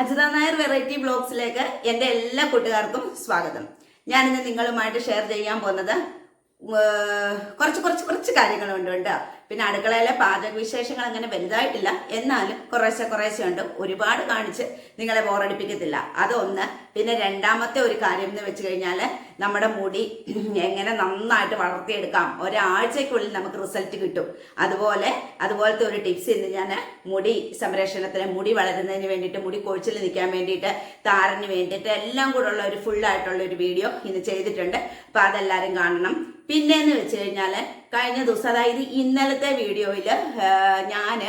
Ajitha Nair variety ബ്ലോഗ്സിലേക്ക് എന്റെ എല്ലാ കൂട്ടുകാർക്കും സ്വാഗതം. ഞാനിന്ന് നിങ്ങളുമായിട്ട് ഷെയർ ചെയ്യാൻ പോകുന്നത് കുറച്ച് കുറച്ച് കുറച്ച് കാര്യങ്ങളുണ്ട് കേട്ടോ. പിന്നെ അടുക്കളയിലെ പാചക വിശേഷങ്ങൾ അങ്ങനെ വലുതായിട്ടില്ല. എന്നാലും കുറേശ്ശെ കുറേശ്ശെ ഉണ്ട്. ഒരുപാട് കാണിച്ച് നിങ്ങളെ ബോറടിപ്പിക്കത്തില്ല. അതൊന്ന് പിന്നെ രണ്ടാമത്തെ ഒരു കാര്യം എന്ന് വെച്ച് കഴിഞ്ഞാൽ നമ്മുടെ മുടി എങ്ങനെ നന്നായിട്ട് വളർത്തിയെടുക്കാം. ഒരാഴ്ചയ്ക്കുള്ളിൽ നമുക്ക് റിസൾട്ട് കിട്ടും. അതുപോലെ അതുപോലത്തെ ഒരു ടിപ്സ് ഇന്ന് ഞാൻ മുടി സംരക്ഷണത്തിന് മുടി വളരുന്നതിന് വേണ്ടിയിട്ട് മുടി കൊഴിച്ചിൽ നിൽക്കാൻ വേണ്ടിയിട്ട് താരന് വേണ്ടിയിട്ട് എല്ലാം കൂടെ ഉള്ള ഒരു ഫുള്ളായിട്ടുള്ള ഒരു വീഡിയോ ഇന്ന് ചെയ്തിട്ടുണ്ട്. അപ്പോൾ അതെല്ലാവരും കാണണം. പിന്നെന്ന് വെച്ച് കഴിഞ്ഞാൽ കഴിഞ്ഞ ദിവസം അതായത് ഇന്നലത്തെ വീഡിയോയിൽ ഞാൻ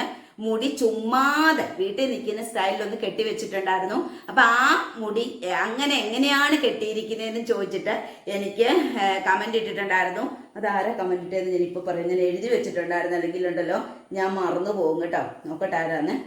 മുടി ചുമ്മാതെ വീട്ടിൽ നിൽക്കുന്ന സ്റ്റൈലിൽ ഒന്ന് കെട്ടി വെച്ചിട്ടുണ്ടായിരുന്നു. അപ്പൊ ആ മുടി അങ്ങനെ എങ്ങനെയാണ് കെട്ടിയിരിക്കുന്നതെന്ന് ചോദിച്ചിട്ട് എനിക്ക് കമന്റ് ഇട്ടിട്ടുണ്ടായിരുന്നു. അതാരാ കമന്റ് ഇട്ടതെന്ന് ഞാൻ പറയും ഞാൻ എഴുതി വെച്ചിട്ടുണ്ടായിരുന്നു. അല്ലെങ്കിൽ ഉണ്ടല്ലോ ഞാൻ മറന്നു പോകും കേട്ടോ. നോക്കട്ടെ ആരാന്ന്.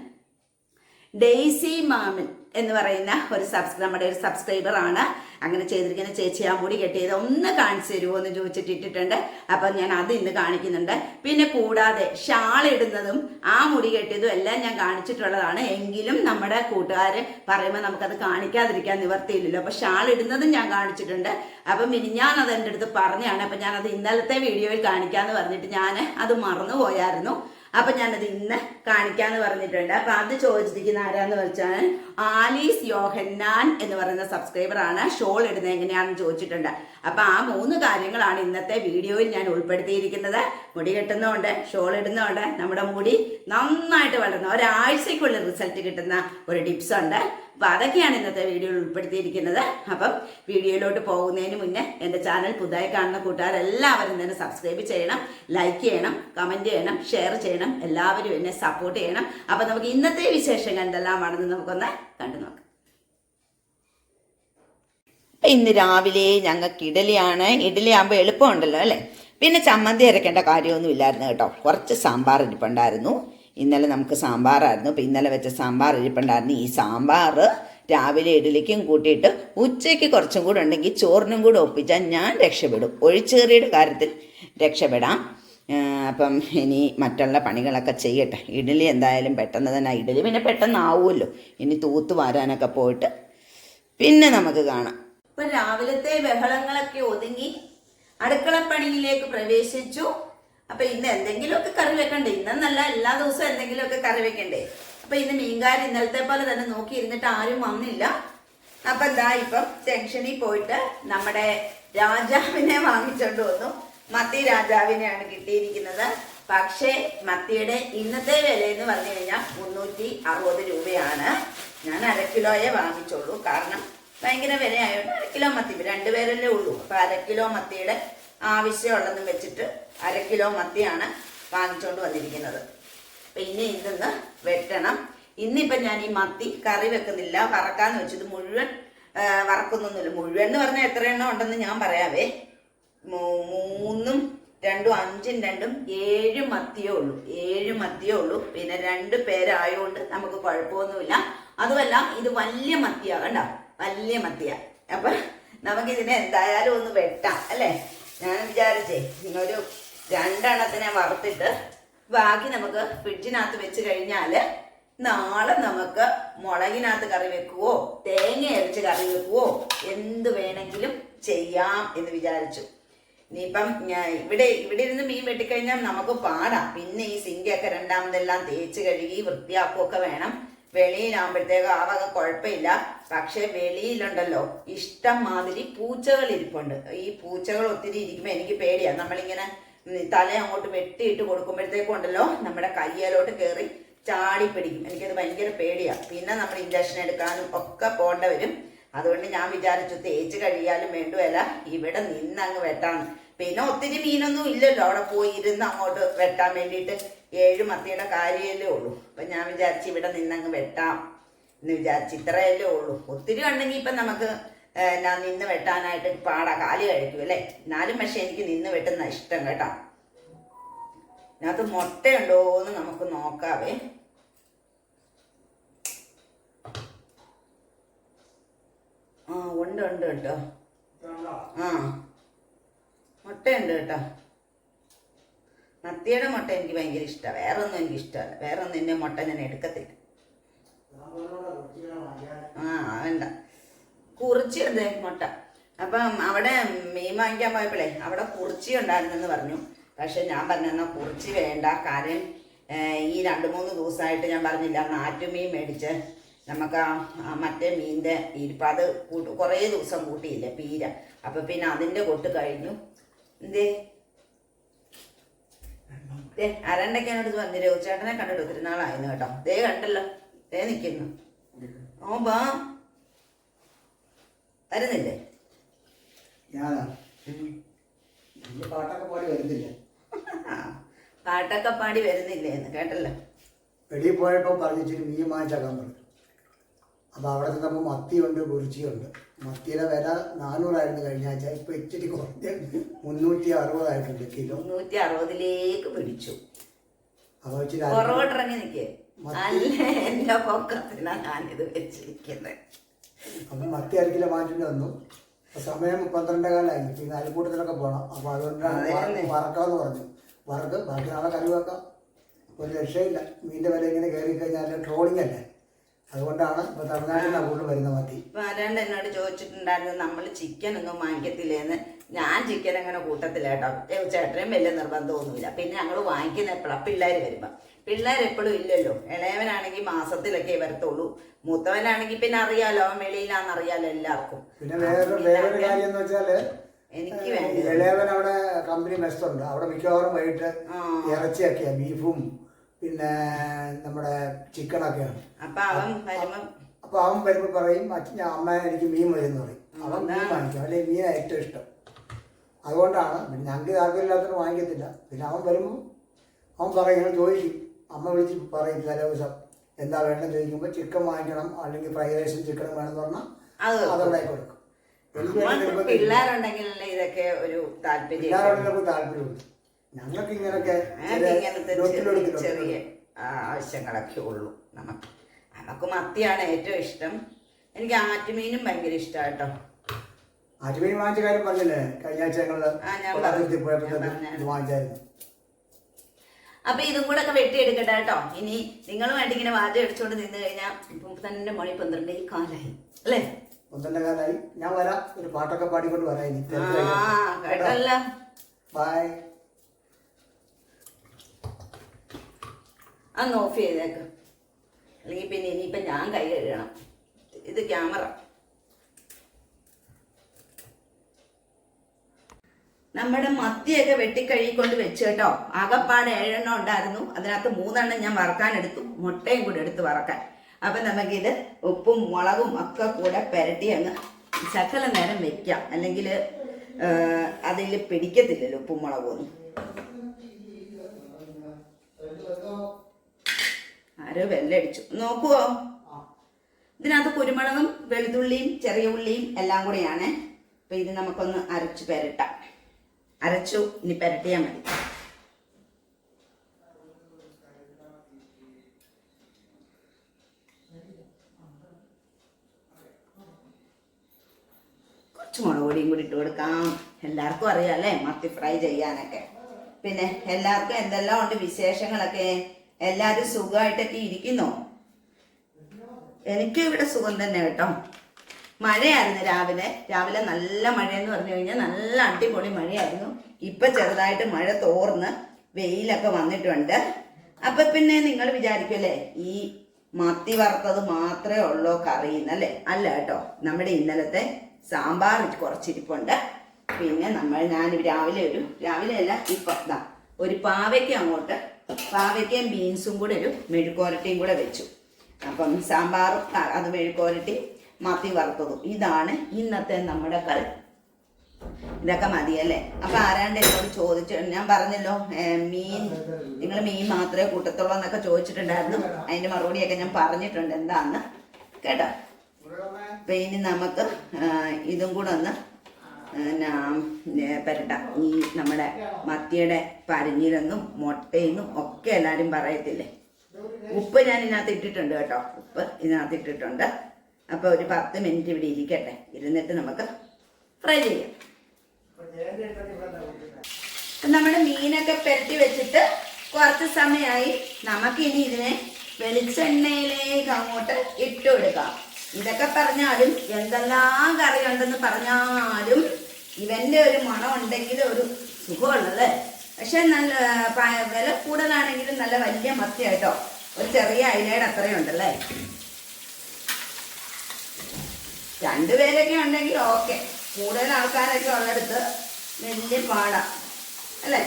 ഡെയ്സി മാമൻ. എന്ന് പറയുന്ന ഒരു സബ്സ് നമ്മുടെ ഒരു സബ്സ്ക്രൈബർ ആണ്. അങ്ങനെ ചെയ്തിരിക്കുന്ന ചേച്ചി ആ മുടി കെട്ടിയത് ഒന്ന് കാണിച്ചു തരുമോ എന്ന് ചോദിച്ചിട്ട് ഇട്ടിട്ടുണ്ട്. അപ്പം ഞാൻ അത് ഇന്ന് കാണിക്കുന്നുണ്ട്. പിന്നെ കൂടാതെ ഷാൾ ഇടുന്നതും ആ മുടി കെട്ടിയതും എല്ലാം ഞാൻ കാണിച്ചിട്ടുള്ളതാണ്. എങ്കിലും നമ്മുടെ കൂട്ടുകാർ പറയുമ്പോൾ നമുക്കത് കാണിക്കാതിരിക്കാൻ നിവർത്തിയില്ലല്ലോ. അപ്പം ഷാൾ ഇടുന്നതും ഞാൻ കാണിച്ചിട്ടുണ്ട്. അപ്പം ഇനി ഞാൻ അത് എന്റെ അടുത്ത് പറഞ്ഞാണ്. അപ്പം ഞാനത് ഇന്നലത്തെ വീഡിയോയിൽ കാണിക്കാമെന്ന് പറഞ്ഞിട്ട് ഞാൻ അത് മറന്നു പോയായിരുന്നു അപ്പൊ ഞാനത് ഇന്ന് കാണിക്കാന്ന് പറഞ്ഞിട്ടുണ്ട്. അപ്പൊ അത് ചോദിച്ചിരിക്കുന്ന ആരാന്ന് വെച്ചാൽ ആലീസ് യോഹന്നാൻ എന്ന് പറയുന്ന സബ്സ്ക്രൈബർ ആണ്. ഷോൾ ഇടുന്നത് എങ്ങനെയാണെന്ന് ചോദിച്ചിട്ടുണ്ട്. അപ്പൊ ആ മൂന്ന് കാര്യങ്ങളാണ് ഇന്നത്തെ വീഡിയോയിൽ ഞാൻ ഉൾപ്പെടുത്തിയിരിക്കുന്നത്. മുടി കെട്ടുന്നതുകൊണ്ട് ഷോൾ ഇടുന്നതുകൊണ്ട് നമ്മുടെ മുടി നന്നായിട്ട് വളരുന്ന ഒരാഴ്ചയ്ക്കുള്ളിൽ റിസൾട്ട് കിട്ടുന്ന ഒരു ടിപ്സ് ഉണ്ട്. അപ്പൊ അതൊക്കെയാണ് ഇന്നത്തെ വീഡിയോയിൽ ഉൾപ്പെടുത്തിയിരിക്കുന്നത്. അപ്പം വീഡിയോയിലോട്ട് പോകുന്നതിന് മുന്നേ എന്റെ ചാനൽ പുതുതായി കാണുന്ന കൂട്ടുകാരെല്ലാവരും തന്നെ സബ്സ്ക്രൈബ് ചെയ്യണം ലൈക്ക് ചെയ്യണം കമന്റ് ചെയ്യണം ഷെയർ ചെയ്യണം. എല്ലാവരും എന്നെ സപ്പോർട്ട് ചെയ്യണം. അപ്പം നമുക്ക് ഇന്നത്തെ വിശേഷങ്ങൾ എന്തെല്ലാമാണെന്ന് നമുക്കൊന്ന് കണ്ടു നോക്കാം ഇന്ന് രാവിലെ ഞങ്ങൾക്ക് ഇഡലിയാണ്. ഇഡലി ആകുമ്പോൾ എളുപ്പമുണ്ടല്ലോ അല്ലേ? പിന്നെ ചമ്മന്തി അരക്കേണ്ട കാര്യമൊന്നും ഇല്ലായിരുന്നു കേട്ടോ. കുറച്ച് സാമ്പാർ ഇരിപ്പുണ്ടായിരുന്നു. ഇന്നലെ നമുക്ക് സാമ്പാറായിരുന്നു. അപ്പം ഇന്നലെ വെച്ച സാമ്പാർ ഇരിപ്പുണ്ടായിരുന്നു. ഈ സാമ്പാർ രാവിലെ ഇഡലിക്കും കൂട്ടിയിട്ട് ഉച്ചയ്ക്ക് കുറച്ചും കൂടെ ഉണ്ടെങ്കിൽ ചോറിനും കൂടെ ഒപ്പിച്ചാൽ ഞാൻ രക്ഷപ്പെടും. ഒഴിച്ചേറിയുടെ കാര്യത്തിൽ രക്ഷപ്പെടാം. അപ്പം ഇനി മറ്റുള്ള പണികളൊക്കെ ചെയ്യട്ടെ. ഇഡലി എന്തായാലും പെട്ടെന്ന് തന്നെ ഇഡലി പിന്നെ പെട്ടെന്ന് ആവുമല്ലോ ഇനി തൂത്ത് വാരാനൊക്കെ പോയിട്ട് പിന്നെ നമുക്ക് കാണാം. ഇപ്പൊ രാവിലത്തെ ബഹളങ്ങളൊക്കെ ഒതുങ്ങി അടുക്കളപ്പണിയിലേക്ക് പ്രവേശിച്ചു. അപ്പൊ ഇന്ന് എന്തെങ്കിലുമൊക്കെ കറി വെക്കണ്ടേ? ഇന്നെന്നല്ല എല്ലാ ദിവസവും എന്തെങ്കിലുമൊക്കെ കറി വെക്കണ്ടേ? അപ്പൊ ഇന്ന് മീൻകാരി ഇന്നലത്തെ പോലെ തന്നെ നോക്കി ഇരുന്നിട്ട് ആരും വന്നില്ല. അപ്പൊ എന്താ ഇപ്പം ജംഗ്ഷനിൽ പോയിട്ട് നമ്മുടെ രാജാവിനെ വാങ്ങിച്ചോണ്ട് വന്നു. മത്തി രാജാവിനെയാണ് കിട്ടിയിരിക്കുന്നത്. പക്ഷേ മത്തിയുടെ ഇന്നത്തെ വില എന്ന് പറഞ്ഞു കഴിഞ്ഞാൽ മുന്നൂറ്റി അറുപത് രൂപയാണ്. ഞാൻ അര കിലോയെ വാങ്ങിച്ചോളൂ. കാരണം ഭയങ്കര വിലയായതുകൊണ്ട് അര കിലോ മത്തി രണ്ടുപേരല്ലേ ഉള്ളൂ. അപ്പൊ അര കിലോ മത്തിയുടെ ആവശ്യമുള്ളതെന്ന് വെച്ചിട്ട് അര കിലോ മത്തിയാണ് വാങ്ങിച്ചുകൊണ്ട് വന്നിരിക്കുന്നത്. അപ്പൊ ഇനി ഇതൊന്ന് വെട്ടണം. ഇന്നിപ്പം ഞാൻ ഈ മത്തി കറി വെക്കുന്നില്ല. വറക്കാന്ന് വെച്ചത് മുഴുവൻ വറക്കുന്നൊന്നുമില്ല. മുഴുവൻ എന്ന് പറഞ്ഞാൽ എത്ര എണ്ണം ഉണ്ടെന്ന് ഞാൻ പറയാവേ. മൂന്നും രണ്ടും അഞ്ചും രണ്ടും ഏഴ് മത്തിയേ ഉള്ളൂ. ഏഴ് മത്തിയേ ഉള്ളൂ. പിന്നെ രണ്ട് പേരായതുകൊണ്ട് നമുക്ക് കുഴപ്പമൊന്നുമില്ല. അതുമല്ല ഇത് വലിയ മത്തിയാ കണ്ടോ? വലിയ മത്തിയ അപ്പൊ നമുക്കിതിനെ എന്തായാലും ഒന്ന് വെട്ടാം അല്ലേ? ഞാൻ വിചാരിച്ചേ ഒരു രണ്ടെണ്ണത്തിനെ വറുത്തിട്ട് ബാക്കി നമുക്ക് ഫ്രിഡ്ജിനകത്ത് വെച്ച് കഴിഞ്ഞാൽ നാളെ നമുക്ക് മുളകിനകത്ത് കറി വെക്കുവോ തേങ്ങ അരച്ച് കറി വെക്കുവോ എന്ത് വേണമെങ്കിലും ചെയ്യാം എന്ന് വിചാരിച്ചു. ഇനിയിപ്പം ഇവിടെ ഇവിടെ ഇരുന്ന് മീൻ വെട്ടിക്കഴിഞ്ഞാൽ നമുക്ക് പാടാം. പിന്നെ ഈ സിങ്കൊക്കെ രണ്ടാമതെല്ലാം തേച്ച് കഴുകി വൃത്തിയാക്കുകയൊക്കെ വേണം. വെളിയിലാകുമ്പോഴത്തേക്ക് ആ കുഴപ്പമില്ല. പക്ഷെ വെളിയിലുണ്ടല്ലോ. ഇഷ്ടം മാതിരി പൂച്ചകൾ ഇരിപ്പുണ്ട് ഈ പൂച്ചകൾ ഒത്തിരി ഇരിക്കുമ്പോൾ എനിക്ക് പേടിയാണ് നമ്മളിങ്ങനെ തല അങ്ങോട്ട് വെട്ടിയിട്ട് കൊടുക്കുമ്പോഴത്തേക്കും ഉണ്ടല്ലോ നമ്മുടെ കയ്യിലോട്ട് കയറി ചാടി പിടിക്കും. എനിക്കത് ഭയങ്കര പേടിയാണ് പിന്നെ നമ്മൾ ഇഞ്ചക്ഷൻ എടുക്കാനും ഒക്കെ പോകേണ്ട വരും അതുകൊണ്ട് ഞാൻ വിചാരിച്ചു തേച്ച് കഴിയാലും വേണ്ടുവല്ല. ഇവിടെ നിന്ന് അങ്ങ് വെട്ടാണ്. പിന്നെ ഒത്തിരി മീനൊന്നും ഇല്ലല്ലോ. അവിടെ പോയി ഇരുന്ന് അങ്ങോട്ട് വെട്ടാൻ വേണ്ടിയിട്ട്. ഏഴ് മത്തിയുടെ കാര്യമല്ലേ ഉള്ളൂ. അപ്പം ഞാൻ വിചാരിച്ചു ഇവിടെ നിന്നങ്ങ് വെട്ടാം എന്ന് വിചാരിച്ചു ഇത്രയല്ലേ ഉള്ളൂ. ഒത്തിരി ഉണ്ടെങ്കിൽ ഇപ്പം നമുക്ക് ഞാൻ നിന്ന് വെട്ടാനായിട്ട് പാടാ കാൽ കഴിക്കും അല്ലേ? എന്നാലും പക്ഷെ എനിക്ക് നിന്ന് വെട്ടുന്ന ഇഷ്ടം കേട്ടോ. ഇതിനകത്ത് മുട്ടയുണ്ടോ എന്ന് നമുക്ക് നോക്കാവേ. ആ ഉണ്ട് ഉണ്ട് കേട്ടോ. ആ മുട്ടയുണ്ട് കേട്ടോ. മത്തിയുടെ മുട്ട എനിക്ക് ഭയങ്കര ഇഷ്ടമാണ് വേറെ ഒന്നും എനിക്ക് ഇഷ്ടമല്ല. വേറെ ഒന്നും എന്റെ മുട്ട ഞാൻ എടുക്കത്തില്ല. ആ വേണ്ട. കുറിച്ചിരുന്ന് മുട്ട. അപ്പം അവിടെ മീൻ വാങ്ങിക്കാൻ പോയപ്പോഴേ അവിടെ കുറിച്ചി ഉണ്ടായിരുന്നെന്ന് പറഞ്ഞു. പക്ഷെ ഞാൻ പറഞ്ഞു എന്നാൽ കുറിച്ചി വേണ്ട. കാര്യം ഈ രണ്ട് മൂന്ന് ദിവസമായിട്ട് ഞാൻ പറഞ്ഞില്ല. നാറ്റുമീൻ മേടിച്ച് നമുക്ക് ആ മറ്റേ മീനിന്റെ ഇരിപ്പ് അത് കൂട്ട് കുറേ ദിവസം കൂട്ടിയില്ല പീര. അപ്പം പിന്നെ അതിന്റെ കൊട്ട് കഴിഞ്ഞു. എന്തേ? ദേ അരണ്ടയ്ക്ക് എന്നോട് വന്നിരോ. ചേട്ടനെ കണ്ടിട്ട് ഒത്തിരി നാളായിരുന്നു കേട്ടോ. ദേ കണ്ടല്ലോ. ദേ നിൽക്കുന്നു ഓ ബാ. വരുന്നില്ലേ? പാട്ടൊക്കെ പാടി വരുന്നില്ല? പാട്ടൊക്കെ പാടി വരുന്നില്ലേ എന്ന് കേട്ടല്ലോ. വെളിയിൽ പോയപ്പോൾ പറഞ്ഞിട്ട് മീൻ വാങ്ങിച്ചാക്കാൻ പറഞ്ഞു. അപ്പോൾ അവിടെ ചെന്നപ്പോൾ മത്തിയുണ്ട് കുറിച്ചിയുണ്ട് മത്തിയുടെ വില നാനൂറായിരുന്നു കഴിഞ്ഞ ആഴ്ച. ഇപ്പോൾ ഇച്ചിരി കുറഞ്ഞ് മുന്നൂറ്റി അറുപതായിട്ടുണ്ട് കിലോ. മുന്നൂറ്റി അറുപതിലേക്ക് പിടിച്ചു. അപ്പോൾ ഇച്ചിരി പുറകോട്ടിറങ്ങി നിൽക്കേ ഞാനിത് വെച്ചിരിക്കുന്നത് അപ്പം മത്തി അര കിലോ വാങ്ങിച്ചിട്ട് വന്നു. സമയം പന്ത്രണ്ടേ കാലമായി പിന്നെ അരിക്കൂട്ടത്തിലൊക്കെ പോകണം അപ്പോൾ അതുകൊണ്ടാണ് വറക്കാമെന്ന് പറഞ്ഞു. വറക്ക് ബാക്കി നാളെ കറി വെക്കാം. ഒരു രക്ഷയില്ല. മീനിന്റെ വില ഇങ്ങനെ കയറി കഴിഞ്ഞാൽ ട്രോളിംഗ് അല്ലേ അതുകൊണ്ടാണ് ഇപ്പൊ തമിഴ്നാട്ടിൽ അങ്ങോട്ട് വരുന്ന മത്തി വരാണ്ട് എന്നോട് ചോദിച്ചിട്ടുണ്ടായിരുന്നു നമ്മൾ ചിക്കൻ ഒന്നും വാങ്ങിക്കത്തില്ലേന്ന്. ഞാൻ ചിക്കൻ അങ്ങനെ കൂട്ടത്തില്ല കേട്ടോ. ചേട്ടനും വലിയ നിർബന്ധമൊന്നുമില്ല പിന്നെ ഞങ്ങൾ വാങ്ങിക്കുന്ന എപ്പോഴാണ് പിള്ളേർ വരുമ്പോ. പിള്ളേർ എപ്പോഴും ഇല്ലല്ലോ. ഇളയവനാണെങ്കിൽ മാസത്തിലൊക്കെ വരത്തുള്ളൂ. മൂത്തവനാണെങ്കിൽ പിന്നെ അറിയാലോ അവൻ വെളിയിലാന്ന് അറിയാലോ എല്ലാവർക്കും. പിന്നെ വേറെ വേറൊരു കാര്യം എന്ന് വെച്ചാൽ എനിക്ക് വേണ്ടി ഇളയവൻ അവിടെ കമ്പനി മെസ്സുണ്ട് അവിടെ മിക്കവാറും വൈകിട്ട്. ഇറച്ചിയൊക്കെയാ ബീഫും പിന്നെ നമ്മുടെ ചിക്കനൊക്കെയാണ്. അപ്പൊ അവൻ വരുമ്പോൾ അപ്പൊ അവൻ വരുമ്പോ പറയും അച്ഛൻ അമ്മ എനിക്ക് മീൻ മതി എന്ന് പറയും. അവൻ മീൻ വാങ്ങിക്കും. അല്ലെങ്കിൽ മീൻ ഏറ്റവും ഇഷ്ടം. അതുകൊണ്ടാണ് പിന്നെ ഞങ്ങൾക്ക് താല്പര്യമില്ലാത്തത് വാങ്ങിക്കത്തില്ല. പിന്നെ അവൻ വരുമ്പോൾ അവൻ പറയും ഇങ്ങനെ ചോദിക്കും. അമ്മ വിളിച്ച് പറയും തലേ ദിവസം എന്താ വേണ്ടെന്ന് ചോദിക്കുമ്പോൾ ചിക്കൻ വാങ്ങിക്കണം അല്ലെങ്കിൽ ഫ്രൈഡ് റൈസും ചിക്കനും വേണമെന്ന് പറഞ്ഞാൽ അത് അതുണ്ടാക്കി കൊടുക്കും. പിള്ളേരുണ്ടെങ്കിൽ പിള്ളേരുണ്ടെങ്കിലല്ലേ ഇതൊക്കെ ഒരു താല്പര്യം. പിള്ളേരുണ്ടെങ്കിൽ താല്പര്യമുണ്ട് ഞങ്ങൾക്ക് ഇങ്ങനൊക്കെ ഇങ്ങനത്തെ ചെറിയ ആവശ്യങ്ങളൊക്കെ ഉള്ളൂ നമുക്ക്. നമുക്ക് മത്തിയാണ് ഏറ്റവും ഇഷ്ടം. എനിക്ക് ആറ്റുമീനും ഭയങ്കര ഇഷ്ടമാണ് കേട്ടോ. അജുമീൻ വാങ്ങിച്ച കാര്യം പറഞ്ഞില്ലേ? കഴിഞ്ഞ ആഴ്ച വാങ്ങിച്ചായിരുന്നു. അപ്പൊ ഇതും കൂടെ ഒക്കെ വെട്ടിയെടുക്കട്ടെ കേട്ടോ. ഇനി നിങ്ങളുമായിട്ട് ഇങ്ങനെ വാചകം അടിച്ചുകൊണ്ട് നിന്ന് കഴിഞ്ഞാൽ ഇപ്പൊ തന്നെ മണി പന്ത്രണ്ട് കാലായി. അല്ലേ? പന്ത്രണ്ട് കാലായി. ഞാൻ വരാം. ഒരു പാട്ടൊക്കെ പാടിക്കൊണ്ട് വരാം കേട്ടല്ലോ. ബൈ. അന്ന് ഓഫ് ചെയ്തേക്ക്. അല്ലെങ്കിൽ പിന്നെ ഇനിയിപ്പം ഞാൻ കൈ കഴുകണം. ഇത് ക്യാമറ. നമ്മുടെ മത്തിയൊക്കെ വെട്ടിക്കഴുകിക്കൊണ്ട് വെച്ച് കേട്ടോ. ആകപ്പാട് ഏഴെണ്ണം ഉണ്ടായിരുന്നു. അതിനകത്ത് മൂന്നെണ്ണം ഞാൻ വറക്കാനെടുത്തു മുട്ടയും കൂടെ എടുത്ത് വറക്കാൻ. അപ്പം നമുക്കിത് ഉപ്പും മുളകും ഒക്കെ കൂടെ പുരട്ടി അങ്ങ് ശകല നേരം വെക്കാം. അല്ലെങ്കിൽ അതിൽ പിടിക്കത്തില്ലല്ലോ ഉപ്പും മുളകും ഒന്നും. ആരോ വെല്ലടിച്ചു നോക്കുവോ? ഇതിനകത്ത് കുരുമുളകും വെളുത്തുള്ളിയും ചെറിയ ഉള്ളിയും എല്ലാം കൂടെയാണ്. അപ്പൊ ഇത് നമുക്കൊന്ന് അരച്ചു പെരട്ടാം. അരച്ചു ഇനി പെരട്ടിയാൽ മതി. കുറച്ച് മുളക് പൊടിയും കൂടി ഇട്ട് കൊടുക്കാം. എല്ലാവർക്കും അറിയാം അല്ലേ? മത്തി ഫ്രൈ ചെയ്യാനൊക്കെ. പിന്നെ എല്ലാവർക്കും എന്തെല്ലാം ഉണ്ട് വിശേഷങ്ങളൊക്കെ? എല്ലാവരും സുഖമായിട്ടൊക്കെ ഇരിക്കുന്നു? എനിക്കും ഇവിടെ സുഖം തന്നെ കേട്ടോ. മഴയായിരുന്നു രാവിലെ. രാവിലെ നല്ല മഴ എന്ന് പറഞ്ഞു കഴിഞ്ഞാൽ നല്ല അടിപൊളി മഴയായിരുന്നു. ഇപ്പൊ ചെറുതായിട്ട് മഴ തോർന്ന് വെയിലൊക്കെ വന്നിട്ടുണ്ട്. അപ്പൊ പിന്നെ നിങ്ങൾ വിചാരിക്കുമല്ലേ ഈ മത്തി വറുത്തത് മാത്രമേ ഉള്ളൂ കറിയുന്നല്ലേ അല്ല? കേട്ടോ. നമ്മുടെ ഇന്നലത്തെ സാമ്പാർ കുറച്ചിരിപ്പുണ്ട്. പിന്നെ നമ്മൾ ഞാൻ രാവിലെ ഒരു രാവിലെ അല്ല ഇപ്പൊ ഒരു പാവയ്ക്ക് അങ്ങോട്ട് പാവയ്ക്കയും ബീൻസും കൂടെ ഒരു മെഴുക്കോരട്ടിയും കൂടെ വെച്ചു. അപ്പം സാമ്പാറും അത് മെഴുക്കോരട്ടി മത്തി വറുത്തതും. ഇതാണ് ഇന്നത്തെ നമ്മുടെ കളി ഇതൊക്കെ മതിയല്ലേ അപ്പൊ ആരാണ്ട് എന്നോട് ചോദിച്ചു ഞാൻ പറഞ്ഞല്ലോ മീൻ നിങ്ങൾ മീൻ മാത്രമേ കൂട്ടത്തുള്ളൂ എന്നൊക്കെ ചോദിച്ചിട്ടുണ്ടായിരുന്നു. അതിന്റെ മറുപടിയൊക്കെ ഞാൻ പറഞ്ഞിട്ടുണ്ട് എന്താന്ന്. കേട്ടോ? അപ്പൊ ഇനി നമുക്ക് ഇതും കൂടെ ഒന്ന് പെരട്ടാം. ഈ നമ്മുടെ മത്തിയുടെ പരിഞ്ഞിലെന്നും മുട്ടയെന്നും ഒക്കെ എല്ലാവരും പറയത്തില്ലേ? ഉപ്പ് ഞാൻ ഇതിനകത്ത് ഇട്ടിട്ടുണ്ട് കേട്ടോ. ഉപ്പ് ഇതിനകത്ത് ഇട്ടിട്ടുണ്ട്. അപ്പൊ ഒരു പത്ത് മിനിറ്റ് ഇവിടെ ഇരിക്കട്ടെ. ഇരുന്നിട്ട് നമുക്ക് ഫ്രൈ ചെയ്യാം. നമ്മുടെ മീനൊക്കെ പെരട്ടി വെച്ചിട്ട് കുറച്ച് സമയമായി. നമുക്കിനി ഇതിനെ വെളിച്ചെണ്ണയിലേക്ക് അങ്ങോട്ട് ഇട്ടു കൊടുക്കാം ഇതൊക്കെ പറഞ്ഞാലും എന്തെല്ലാം കറിയുണ്ടെന്ന് പറഞ്ഞാലും ഇവന്റെ ഒരു മണം ഉണ്ടെങ്കിൽ ഒരു സുഖമുള്ളത് പക്ഷെ നല്ല വില കൂടുതലാണെങ്കിലും നല്ല വലിയ മത്തിയായിട്ടോ? ഒരു ചെറിയ അയിലയുടെ അത്രയും ഉണ്ടല്ലേ രണ്ടുപേരൊക്കെ ഉണ്ടെങ്കിൽ ഓക്കെ. കൂടുതൽ ആൾക്കാരൊക്കെ ഉള്ളിടത്ത് വലിയ പാടാ. അല്ലേ?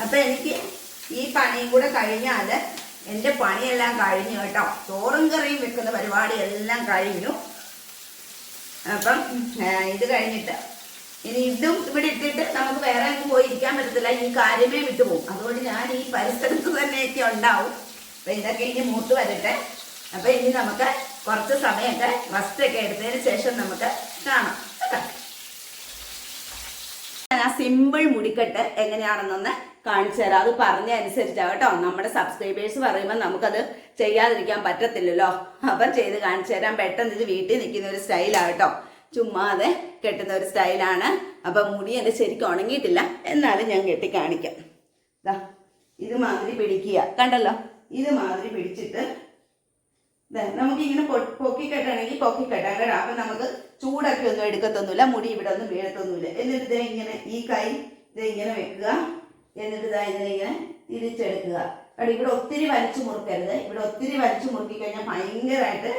അപ്പൊ എനിക്ക് ഈ പണിയും കൂടെ കഴിഞ്ഞാൽ എന്റെ പണിയെല്ലാം കഴിഞ്ഞു കേട്ടോ. ചോറും കറിയും വെക്കുന്ന പരിപാടി എല്ലാം കഴിഞ്ഞു. അപ്പം ഇത് കഴിഞ്ഞിട്ട് ഇനി ഇതും ഇവിടെ ഇട്ടിട്ട് നമുക്ക് വേറെ അങ്ങ് പോയി ഇരിക്കാൻ പറ്റത്തില്ല. ഈ കാര്യമേ വിട്ടുപോകും അതുകൊണ്ട് ഞാൻ ഈ പരിസരത്ത് തന്നെയൊക്കെ ഉണ്ടാവും. അപ്പൊ ഇതൊക്കെ ഇനി മൂത്ത് വരട്ടെ. അപ്പൊ ഇനി നമുക്ക് കുറച്ച് സമയമൊക്കെ വസ്തുക്കെ എടുത്തതിന് ശേഷം നമുക്ക് കാണാം. കേട്ടോ. ഞാൻ ആ സിമ്പിൾ മുടിക്കെട്ട് എങ്ങനെയാണെന്നൊന്ന് കാണിച്ചു തരാം. അത് പറഞ്ഞ അനുസരിച്ചാ കേട്ടോ. നമ്മുടെ സബ്സ്ക്രൈബേഴ്സ് പറയുമ്പോൾ നമുക്കത് ചെയ്യാതിരിക്കാൻ പറ്റത്തില്ലല്ലോ. അപ്പം ചെയ്ത് കാണിച്ചു തരാം. പെട്ടെന്ന് ഇത് വീട്ടിൽ നിൽക്കുന്ന ഒരു സ്റ്റൈലാണ് കേട്ടോ. ചുമ്മാതെ കെട്ടുന്ന ഒരു സ്റ്റൈലാണ് അപ്പം മുടി എന്റെ ശരിക്കും ഉണങ്ങിയിട്ടില്ല. എന്നാലും ഞാൻ കെട്ടി കാണിക്കാം. ദാ ഇത് മാതിരി പിടിക്കുക. കണ്ടല്ലോ? ഇത് മാതിരി പിടിച്ചിട്ട് നമുക്ക് ഇങ്ങനെ പൊക്കി കെട്ടണമെങ്കിൽ പൊക്കി കെട്ടാം കേട്ടോ. അപ്പൊ നമുക്ക് ചൂടൊക്കെ ഒന്നും എടുക്കത്തൊന്നുമില്ല. മുടി ഇവിടെ ഒന്നും വീഴത്തൊന്നുമില്ല. എന്നിട്ട് ദേ ഇങ്ങനെ ഈ കൈ ദേ ഇങ്ങനെ വെക്കുക. എന്നിട്ട് ഇതാ ഇതിനെ ഇങ്ങനെ തിരിച്ചെടുക്കുക. അവിടെ ഇവിടെ ഒത്തിരി വലിച്ചു മുറുക്കരുത്. ഇവിടെ ഒത്തിരി വലിച്ചു മുറുക്കി കഴിഞ്ഞാൽ ഭയങ്കരമായിട്ട്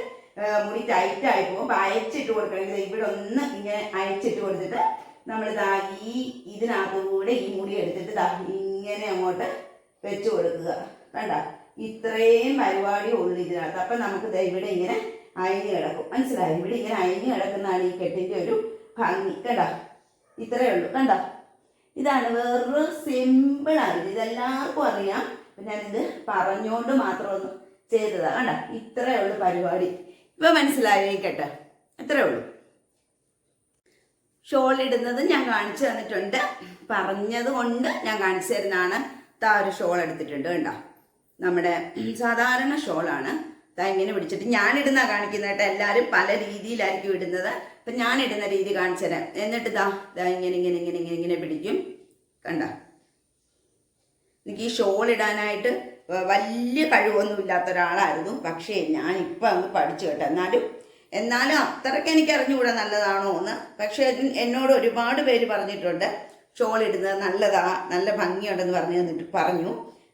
മുടി ടൈറ്റ് ആയി പോകും. അപ്പൊ അയച്ചിട്ട് കൊടുക്കണമെങ്കിൽ ഇവിടെ ഒന്ന് ഇങ്ങനെ അയച്ചിട്ട് കൊടുത്തിട്ട് നമ്മൾ ഇതാ ഈ ഇതിനകത്തുകൂടെ ഈ മുടി എടുത്തിട്ട് ഇതാ ഇങ്ങനെ അങ്ങോട്ട് വെച്ച് കൊടുക്കുക. കണ്ട ഇത്രയും പരിപാടി ഉള്ളു ഇതിനകത്ത്. അപ്പൊ നമുക്ക് ഇവിടെ ഇങ്ങനെ അയഞ്ഞു കിടക്കും. മനസ്സിലായി? ഇവിടെ ഇങ്ങനെ അയഞ്ഞു കിടക്കുന്നതാണ് ഈ കെട്ടിന്റെ ഒരു ഭംഗി. കണ്ട? ഇത്രയേ ഉള്ളൂ. കണ്ട? ഇതാണ് സിമ്പിൾ ആണ് ഇതെല്ലാവർക്കും അറിയാം. ഞാനിത് പറഞ്ഞുകൊണ്ട് മാത്രം ഒന്ന് ചെയ്തതാ. കണ്ട? ഇത്രയേ ഉള്ളൂ പരിപാടി. ഇപ്പൊ മനസ്സിലായിരിക്കട്ടെ അത്രേ ഉള്ളൂ. ഷോൾ ഇടുന്നത് ഞാൻ കാണിച്ചു തന്നിട്ടുണ്ട്. പറഞ്ഞത് കൊണ്ട് ഞാൻ കാണിച്ചു തരുന്നതാണ്. താ ഒരു ഷോൾ എടുത്തിട്ടുണ്ട് കണ്ടോ? നമ്മുടെ സാധാരണ ഷോളാണ്. താ ഇങ്ങനെ പിടിച്ചിട്ട് ഞാൻ ഇടുന്ന കാണിക്കുന്ന കേട്ടോ എല്ലാവരും പല രീതിയിലായിരിക്കും ഇടുന്നത്. അപ്പൊ ഞാൻ ഇടുന്ന രീതി കാണിച്ചു തരാം. എന്നിട്ട് ദാ ഇങ്ങനെ ഇങ്ങനെ ഇങ്ങനെ ഇങ്ങനെ ഇങ്ങനെ പിടിക്കും. കണ്ട? എനിക്ക് ഈ ഷോൾ ഇടാനായിട്ട് വലിയ കഴിവൊന്നും ഇല്ലാത്ത ഒരാളായിരുന്നു. പക്ഷേ ഞാൻ ഇപ്പം അങ്ങ് പഠിച്ചു കേട്ടോ. എന്നാലും എന്നാലും അത്രയ്ക്ക് എനിക്ക് അറിഞ്ഞുകൂടാ നല്ലതാണോ എന്ന്. പക്ഷേ എന്നോട് ഒരുപാട് പേര് പറഞ്ഞിട്ടുണ്ട് ഷോൾ ഇടുന്നത് നല്ലതാ നല്ല ഭംഗിയുണ്ടെന്ന് പറഞ്ഞു തന്നിട്ട് പറഞ്ഞു.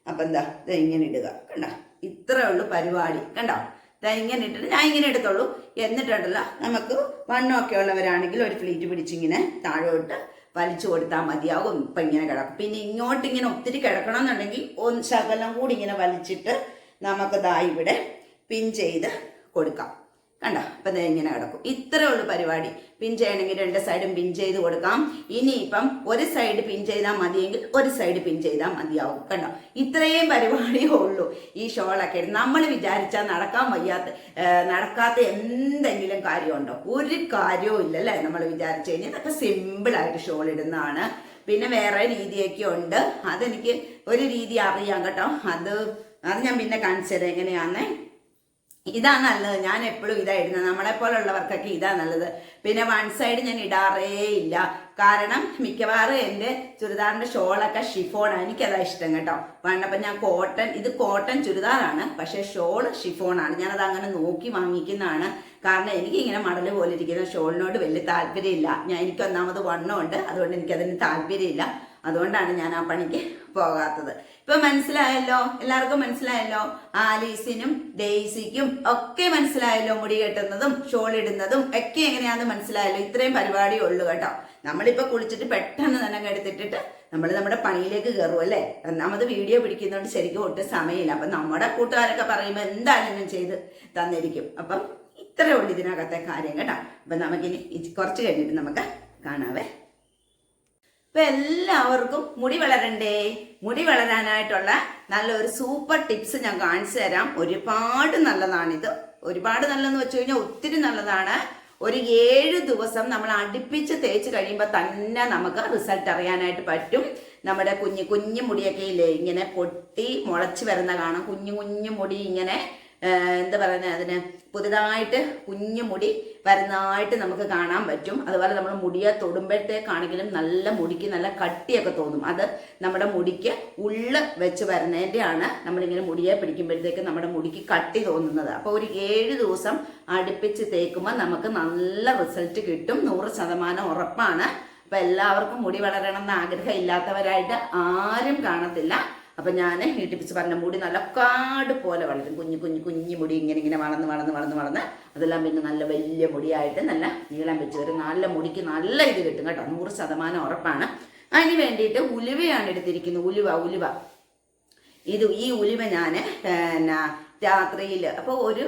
അപ്പം എന്താ ഇത് ഇങ്ങനെ ഇടുക. കണ്ട? ഇത്രേ ഉള്ളൂ പരിപാടി. കണ്ടോ? ദാ ഇങ്ങനെ ഇട്ടിട്ട് ഞാൻ ഇങ്ങനെ എടുത്തോളൂ. എന്നിട്ടുണ്ടല്ലോ നമുക്ക് വണ്ണമൊക്കെ ഉള്ളവരാണെങ്കിൽ ഒരു ഫ്ലീറ്റ് പിടിച്ചിങ്ങനെ താഴോട്ട് വലിച്ചു കൊടുത്താൽ മതിയാകും. ഇപ്പം ഇങ്ങനെ കിടക്കും. പിന്നെ ഇങ്ങോട്ട് ഇങ്ങനെ ഒത്തിരി കിടക്കണം എന്നുണ്ടെങ്കിൽ ഒന്ന് ശകലം കൂടി ഇങ്ങനെ വലിച്ചിട്ട് നമുക്ക് ദാ ഇവിടെ പിൻ ചെയ്ത് കൊടുക്കാം. കണ്ടോ? അപ്പം ദേ ഇങ്ങനെ കിടക്കും. ഇത്രേ ഉള്ളൂ പരിപാടി. പിൻ ചെയ്യണമെങ്കിൽ രണ്ട് സൈഡും പിൻ ചെയ്ത് കൊടുക്കാം. ഇനിയിപ്പം ഒരു സൈഡ് പിൻ ചെയ്താൽ മതിയെങ്കിൽ ഒരു സൈഡ് പിൻ ചെയ്താൽ മതിയാവും. കണ്ടോ? ഇത്രയും പരിപാടിയേ ഉള്ളൂ ഈ ഷോളൊക്കെ നമ്മൾ വിചാരിച്ചാൽ നടക്കാൻ വയ്യാത്ത നടക്കാത്ത എന്തെങ്കിലും കാര്യമുണ്ടോ? ഒരു കാര്യവും ഇല്ലല്ലേ നമ്മൾ വിചാരിച്ചു കഴിഞ്ഞാൽ ഇതൊക്കെ സിമ്പിളായിട്ട് ഷോൾ ഇടുന്നതാണ്. പിന്നെ വേറെ രീതിയൊക്കെ ഉണ്ട്. അതെനിക്ക് ഒരു രീതി അറിയാം കേട്ടോ. അത് അത് ഞാൻ പിന്നെ കാണിച്ചു തരാം ഇതാ നല്ലത്. ഞാൻ എപ്പോഴും ഇതാ ഇടുന്നത്. നമ്മളെ പോലുള്ളവർക്കൊക്കെ ഇതാ നല്ലത്. പിന്നെ വൺ സൈഡ് ഞാൻ ഇടാറേ ഇല്ല. കാരണം മിക്കവാറും എന്റെ ചുരിദാറിന്റെ ഷോളൊക്കെ ഷിഫോണാണ് എനിക്കതാ ഇഷ്ടം കേട്ടോ. വേണ്ടപ്പം ഞാൻ കോട്ടൺ ഇത് കോട്ടൺ ചുരിദാറാണ്. പക്ഷേ ഷോൾ ഷിഫോണാണ് ഞാനത് അങ്ങനെ നോക്കി വാങ്ങിക്കുന്നതാണ്. കാരണം എനിക്ക് ഇങ്ങനെ മടൽ പോലെ ഇരിക്കുന്ന ഷോളിനോട് വലിയ താല്പര്യമില്ല. ഞാൻ എനിക്ക് ഒന്നാമത് വണ്ണമുണ്ട് അതുകൊണ്ട് എനിക്കതിന് താല്പര്യമില്ല. അതുകൊണ്ടാണ് ഞാൻ ആ പണിക്ക് പോകാത്തത്. ഇപ്പൊ മനസ്സിലായല്ലോ? എല്ലാവർക്കും മനസ്സിലായല്ലോ? ആലീസിനും ഡെയ്സിക്കും ഒക്കെ മനസ്സിലായല്ലോ മുടി കെട്ടുന്നതും ഷോൾ ഇടുന്നതും ഒക്കെ എങ്ങനെയാന്ന് മനസ്സിലായല്ലോ? ഇത്രയും പരിപാടി ഉള്ളു കേട്ടോ. നമ്മളിപ്പോ കുളിച്ചിട്ട് പെട്ടെന്ന് തന്നെ കെടുത്തിട്ടിട്ട് നമ്മൾ നമ്മുടെ പണിയിലേക്ക് കയറും അല്ലേ? ഒന്നാമത് വീഡിയോ പിടിക്കുന്നതുകൊണ്ട് ശരിക്കും ഒട്ടും സമയമില്ല. അപ്പൊ നമ്മുടെ കൂട്ടുകാരൊക്കെ പറയുമ്പോൾ എന്തായാലും ഞാൻ ചെയ്ത് തന്നിരിക്കും? അപ്പം ഇത്രയേ ഉള്ളൂ ഇതിനകത്തെ കാര്യം കേട്ടോ. അപ്പൊ നമുക്കിനി കുറച്ച് കഴിഞ്ഞിട്ട് നമുക്ക് കാണാവേ. ഇപ്പൊ എല്ലാവർക്കും മുടി വളരണ്ടേ? മുടി വളരാനായിട്ടുള്ള നല്ലൊരു സൂപ്പർ ടിപ്സ് ഞാൻ കാണിച്ചു തരാം. ഒരുപാട് നല്ലതാണിത്. ഒരുപാട് നല്ലതെന്ന് വെച്ച് കഴിഞ്ഞാൽ ഒത്തിരി നല്ലതാണ്. ഒരു ഏഴ് ദിവസം നമ്മൾ അടുപ്പിച്ച് തേച്ച് കഴിയുമ്പോൾ തന്നെ നമുക്ക് റിസൾട്ട് അറിയാനായിട്ട് പറ്റും. നമ്മുടെ കുഞ്ഞു കുഞ്ഞു മുടിയൊക്കെ ഇല്ലേ? ഇങ്ങനെ പൊട്ടി മുളച്ച് വരുന്ന കാണാം. കുഞ്ഞു കുഞ്ഞു മുടി ഇങ്ങനെ എന്താ പറയുന്നത് അതിന് പുതുതായിട്ട് കുഞ്ഞു മുടി വരുന്നതായിട്ട് നമുക്ക് കാണാൻ പറ്റും. അതുപോലെ നമ്മൾ മുടിയെ തൊടുമ്പോഴത്തേക്കാണെങ്കിലും നല്ല മുടിക്ക് നല്ല കട്ടിയൊക്കെ തോന്നും. അത് നമ്മുടെ മുടിക്ക് ഉള്ള് വെച്ച് വരുന്നതിന്റെയാണ് നമ്മളിങ്ങനെ മുടിയെ പിടിക്കുമ്പോഴത്തേക്ക് നമ്മുടെ മുടിക്ക് കട്ടി തോന്നുന്നത്. അപ്പോൾ ഒരു ഏഴ് ദിവസം അടുപ്പിച്ച് തേക്കുമ്പോൾ നമുക്ക് നല്ല റിസൾട്ട് കിട്ടും. നൂറ് ശതമാനം ഉറപ്പാണ്. അപ്പം എല്ലാവർക്കും മുടി വളരണം എന്ന് ആഗ്രഹം ഇല്ലാത്തവരായിട്ട് ആരും കാണത്തില്ല. അപ്പൊ ഞാൻ ഈ ടിപ്സ് പറഞ്ഞ മുടി നല്ല കാട് പോലെ വളരും. കുഞ്ഞു കുഞ്ഞു കുഞ്ഞു മുടി ഇങ്ങനെ ഇങ്ങനെ വളർന്ന് വളർന്ന് വളർന്ന് വളർന്ന് അതെല്ലാം പിന്നെ നല്ല വലിയ മുടിയായിട്ട് നല്ല നീളം വെച്ച് വരും നല്ല മുടിക്ക് നല്ല ഇത് കിട്ടും കേട്ടോ. നൂറ് ശതമാനം ഉറപ്പാണ്. അതിന് വേണ്ടിയിട്ട് ഉലുവയാണ് എടുത്തിരിക്കുന്നത്. ഉലുവ ഉലുവ. ഇത് ഈ ഉലുവ ഞാൻ പിന്നെ രാത്രിയിൽ അപ്പോൾ ഒരു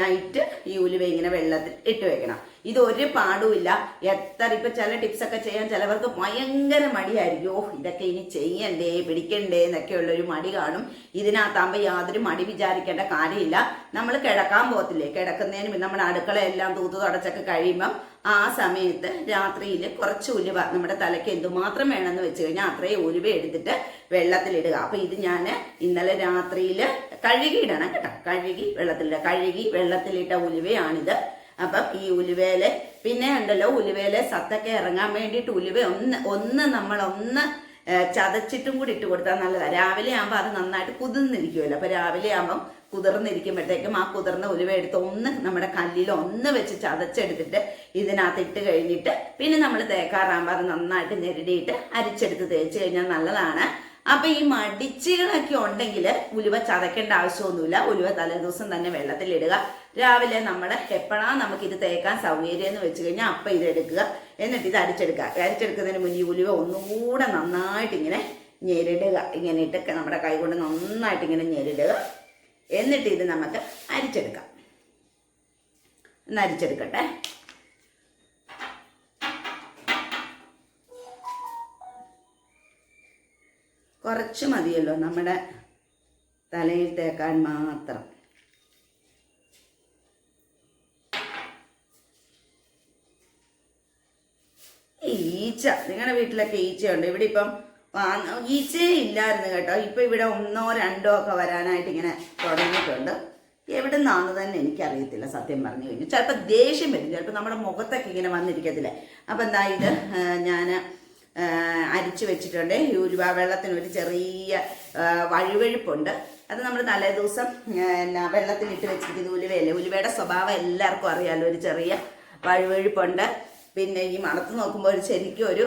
നൈറ്റ് ഈ ഉലുവ ഇങ്ങനെ വെള്ളത്തിൽ ഇട്ട് വെക്കണം. ഇത് ഒരു പാടുമില്ല എത്ര ഇപ്പം ചില ടിപ്സൊക്കെ ചെയ്യാൻ ചിലവർക്ക് ഭയങ്കര മടിയായിരിക്കും. ഓ ഇതൊക്കെ ഇനി ചെയ്യണ്ടേ പിടിക്കണ്ടേ എന്നൊക്കെയുള്ള ഒരു മടി കാണും. ഇതിനകത്താകുമ്പോൾ യാതൊരു മടി വിചാരിക്കേണ്ട കാര്യമില്ല. നമ്മൾ കിടക്കാൻ പോകത്തില്ലേ? കിടക്കുന്നതിന് നമ്മുടെ അടുക്കളയെല്ലാം തൂത്തു തുടച്ചൊക്കെ കഴിയുമ്പം ആ സമയത്ത് രാത്രിയിൽ കുറച്ച് ഉലുവ നമ്മുടെ തലയ്ക്ക് എന്തുമാത്രം വേണമെന്ന് വെച്ച് കഴിഞ്ഞാൽ അത്രയും ഉലുവ എടുത്തിട്ട് വെള്ളത്തിലിടുക. അപ്പൊ ഇത് ഞാൻ ഇന്നലെ രാത്രിയിൽ കഴുകിയിടണം കേട്ടോ. കഴുകി വെള്ളത്തിലിടുക. കഴുകി വെള്ളത്തിലിട്ട ഉലുവയാണിത്. അപ്പം ഈ ഉലുവേല പിന്നെ ഉണ്ടല്ലോ ഉലുവേല സത്തൊക്കെ ഇറങ്ങാൻ വേണ്ടിയിട്ട് ഉലുവ ഒന്ന് ഒന്ന് നമ്മളൊന്ന് ചതച്ചിട്ടും കൂടി ഇട്ട് കൊടുത്താൽ നല്ലതാണ് രാവിലെ ആകുമ്പോൾ അത് നന്നായിട്ട് കുതിർന്നിരിക്കുമല്ലോ അപ്പോൾ രാവിലെ ആകുമ്പം കുതിർന്നിരിക്കുമ്പോഴത്തേക്കും ആ കുതിർന്ന ഉലുവ എടുത്ത് ഒന്ന് നമ്മുടെ കല്ലിൽ ഒന്ന് വെച്ച് ചതച്ചെടുത്തിട്ട് ഇതിനകത്ത് ഇട്ട് കഴിഞ്ഞിട്ട് പിന്നെ നമ്മൾ തേക്കാറാകുമ്പോൾ നന്നായിട്ട് ഞെരടിയിട്ട് അരിച്ചെടുത്ത് തേച്ച് കഴിഞ്ഞാൽ നല്ലതാണ്. അപ്പൊ ഈ മടിച്ചുകളൊക്കെ ഉണ്ടെങ്കിൽ ഉലുവ ചതക്കേണ്ട ആവശ്യമൊന്നുമില്ല. ഉലുവ തലേദിവസം തന്നെ വെള്ളത്തിലിടുക. രാവിലെ നമ്മൾ എപ്പോഴാ നമുക്ക് ഇത് തേക്കാൻ സൗകര്യം എന്ന് വെച്ച് കഴിഞ്ഞാൽ അപ്പം ഇത് എടുക്കുക എന്നിട്ട് ഇത് അരിച്ചെടുക്കുക. അരിച്ചെടുക്കുന്നതിന് മുന്നേ ഉലുവ ഒന്നുകൂടെ നന്നായിട്ട് ഇങ്ങനെ ഞെരിടുക. ഇങ്ങനെ ഇട്ട് നമ്മുടെ കൈ കൊണ്ട് നന്നായിട്ട് ഇങ്ങനെ ഞെരിടുക. എന്നിട്ട് ഇത് നമുക്ക് അരിച്ചെടുക്കാം. ഒന്ന് അരിച്ചെടുക്കട്ടെ കുറച്ച് മതിയല്ലോ നമ്മുടെ തലയിൽ തേക്കാൻ മാത്രം ഈ ഈച്ച. നിങ്ങളുടെ വീട്ടിലൊക്കെ ഈച്ചയുണ്ട്. ഇവിടെ ഇപ്പം ഈച്ചയേ ഇല്ലായിരുന്നു കേട്ടോ. ഇപ്പം ഇവിടെ ഒന്നോ രണ്ടോ ഒക്കെ വരാനായിട്ട് ഇങ്ങനെ തുടങ്ങിയിട്ടുണ്ട്. എവിടെ നിന്നാന്ന് തന്നെ എനിക്കറിയത്തില്ല. സത്യം പറഞ്ഞു കഴിഞ്ഞു ചിലപ്പോൾ ദേഷ്യം വരും. ചിലപ്പോൾ നമ്മുടെ മുഖത്തൊക്കെ ഇങ്ങനെ വന്നിരിക്കത്തില്ലേ? അപ്പം എന്താ ഇത്? ഞാൻ അരിച്ചു വെച്ചിട്ടുണ്ട്. ഉലുവ വെള്ളത്തിന് ഒരു ചെറിയ വഴുവഴുപ്പുണ്ട്. അത് നമ്മൾ തലേ ദിവസം എന്നാ വെള്ളത്തിലിട്ട് വെച്ചിരിക്കുന്ന ഉലുവയല്ലേ? ഉലുവയുടെ സ്വഭാവം എല്ലാവർക്കും അറിയാമല്ലോ ഒരു ചെറിയ വഴുവഴുപ്പുണ്ട്. പിന്നെ ഈ മണത്ത് നോക്കുമ്പോൾ ഒരു ശരിക്കും ഒരു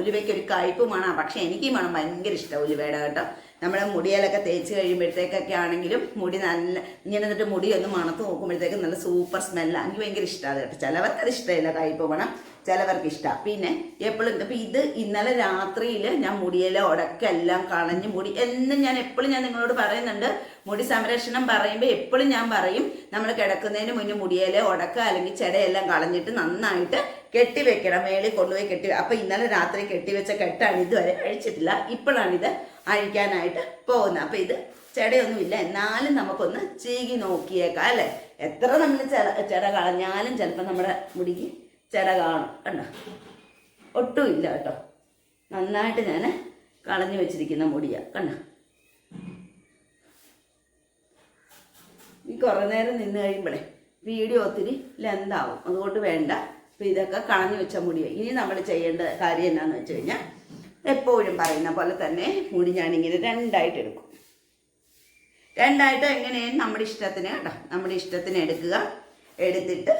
ഉലുവയ്ക്ക് ഒരു മണമാണ് മണം പക്ഷെ എനിക്ക് ഈ മണം ഭയങ്കര ഇഷ്ടമാണ് ഉലുവയുടെ കേട്ടോ. നമ്മുടെ മുടിയിലൊക്കെ തേച്ച് കഴിയുമ്പോഴത്തേക്കൊക്കെ ആണെങ്കിലും മുടി നല്ല ഇങ്ങനെ എന്നിട്ട് മുടി ഒന്ന് മണത്ത് നോക്കുമ്പോഴത്തേക്കും നല്ല സൂപ്പർ സ്മെല്ലാണ് എനിക്ക് ഭയങ്കര ഇഷ്ടമാണ് കേട്ടോ. ചിലവർക്ക് അത് ഇഷ്ടമില്ല കൈ മണം ചിലവർക്ക് ഇഷ്ടമാണ് പിന്നെ എപ്പോഴും ഇപ്പം ഇത് ഇന്നലെ രാത്രിയിൽ ഞാൻ മുടിയിലെ ഉടക്കെല്ലാം കളഞ്ഞ് മുടി എന്നും ഞാൻ എപ്പോഴും ഞാൻ നിങ്ങളോട് പറയുന്നുണ്ട്. മുടി സംരക്ഷണം പറയുമ്പോൾ എപ്പോഴും ഞാൻ പറയും നമ്മൾ കിടക്കുന്നതിന് മുന്നേ മുടിയിലെ ഉടക്ക അല്ലെങ്കിൽ ചെടയെല്ലാം കളഞ്ഞിട്ട് നന്നായിട്ട് കെട്ടിവെക്കണം. മേളിൽ കൊണ്ടുപോയി കെട്ടി അപ്പം ഇന്നലെ രാത്രി കെട്ടിവെച്ച കെട്ടാണ് ഇതുവരെ അഴിച്ചിട്ടില്ല ഇപ്പോഴാണിത് അഴിക്കാനായിട്ട് പോകുന്നത്. അപ്പൊ ഇത് ചെടയൊന്നുമില്ല. എന്നാലും നമുക്കൊന്ന് ചീകി നോക്കിയേക്കാം അല്ലേ? എത്ര നമ്മൾ ചെട ചെട കളഞ്ഞാലും ചിലപ്പോൾ നമ്മുടെ മുടിക്ക് ചെട കാണും കണ്ടോ? ഒട്ടുമില്ല കേട്ടോ. നന്നായിട്ട് ഞാൻ കളഞ്ഞു വെച്ചിരിക്കുന്ന മുടിയാണ് കണ്ടോ? ഈ കുറേ നേരം നിന്ന് കഴിയുമ്പോഴേ വീഡിയോ ഒത്തിരി ലെന്താവും അതുകൊണ്ട് വേണ്ട. അപ്പം ഇതൊക്കെ കളഞ്ഞു വെച്ച മുടിയാണ് ഇനി നമ്മൾ ചെയ്യേണ്ട കാര്യം എന്നാന്ന് വെച്ച് കഴിഞ്ഞാൽ എപ്പോഴും പറയുന്ന പോലെ തന്നെ മുടി ഞാനിങ്ങനെ രണ്ടായിട്ട് എടുക്കും. രണ്ടായിട്ട് എങ്ങനെയാണ് നമ്മുടെ ഇഷ്ടത്തിന് കേട്ടോ നമ്മുടെ ഇഷ്ടത്തിന് എടുക്കുക. എടുത്തിട്ട്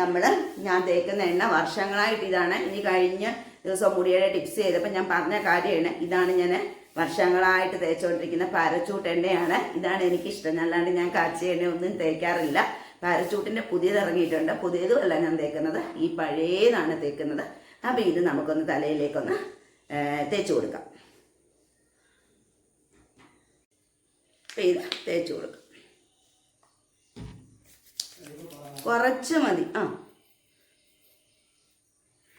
നമ്മൾ ഞാൻ തേക്കുന്ന എണ്ണ വർഷങ്ങളായിട്ട് ഇതാണ്. ഇനി കഴിഞ്ഞ ദിവസം മുടിയുടെ ടിപ്സ് ചെയ്തപ്പോൾ ഞാൻ പറഞ്ഞ കാര്യമാണ്. ഇതാണ് ഞാൻ വർഷങ്ങളായിട്ട് തേച്ചുകൊണ്ടിരിക്കുന്ന പാരച്ചൂട്ട് എണ്ണയാണ്. ഇതാണ് എനിക്കിഷ്ടം. അല്ലാണ്ട് ഞാൻ കാച്ചിയ എണ്ണ ഒന്നും തേക്കാറില്ല. പാരച്ചൂട്ടിന്റെ പുതിയത് ഇറങ്ങിയിട്ടുണ്ട്. പുതിയതുമല്ല ഞാൻ തേക്കുന്നത്. ഈ പഴയതാണ് തേക്കുന്നത്. അപ്പോൾ ഇത് നമുക്കൊന്ന് തലയിലേക്കൊന്ന് തേച്ച് കൊടുക്കാം. അപ്പം ഇത് തേച്ച് കൊടുക്കാം. കുറച്ച് മതി. ആ.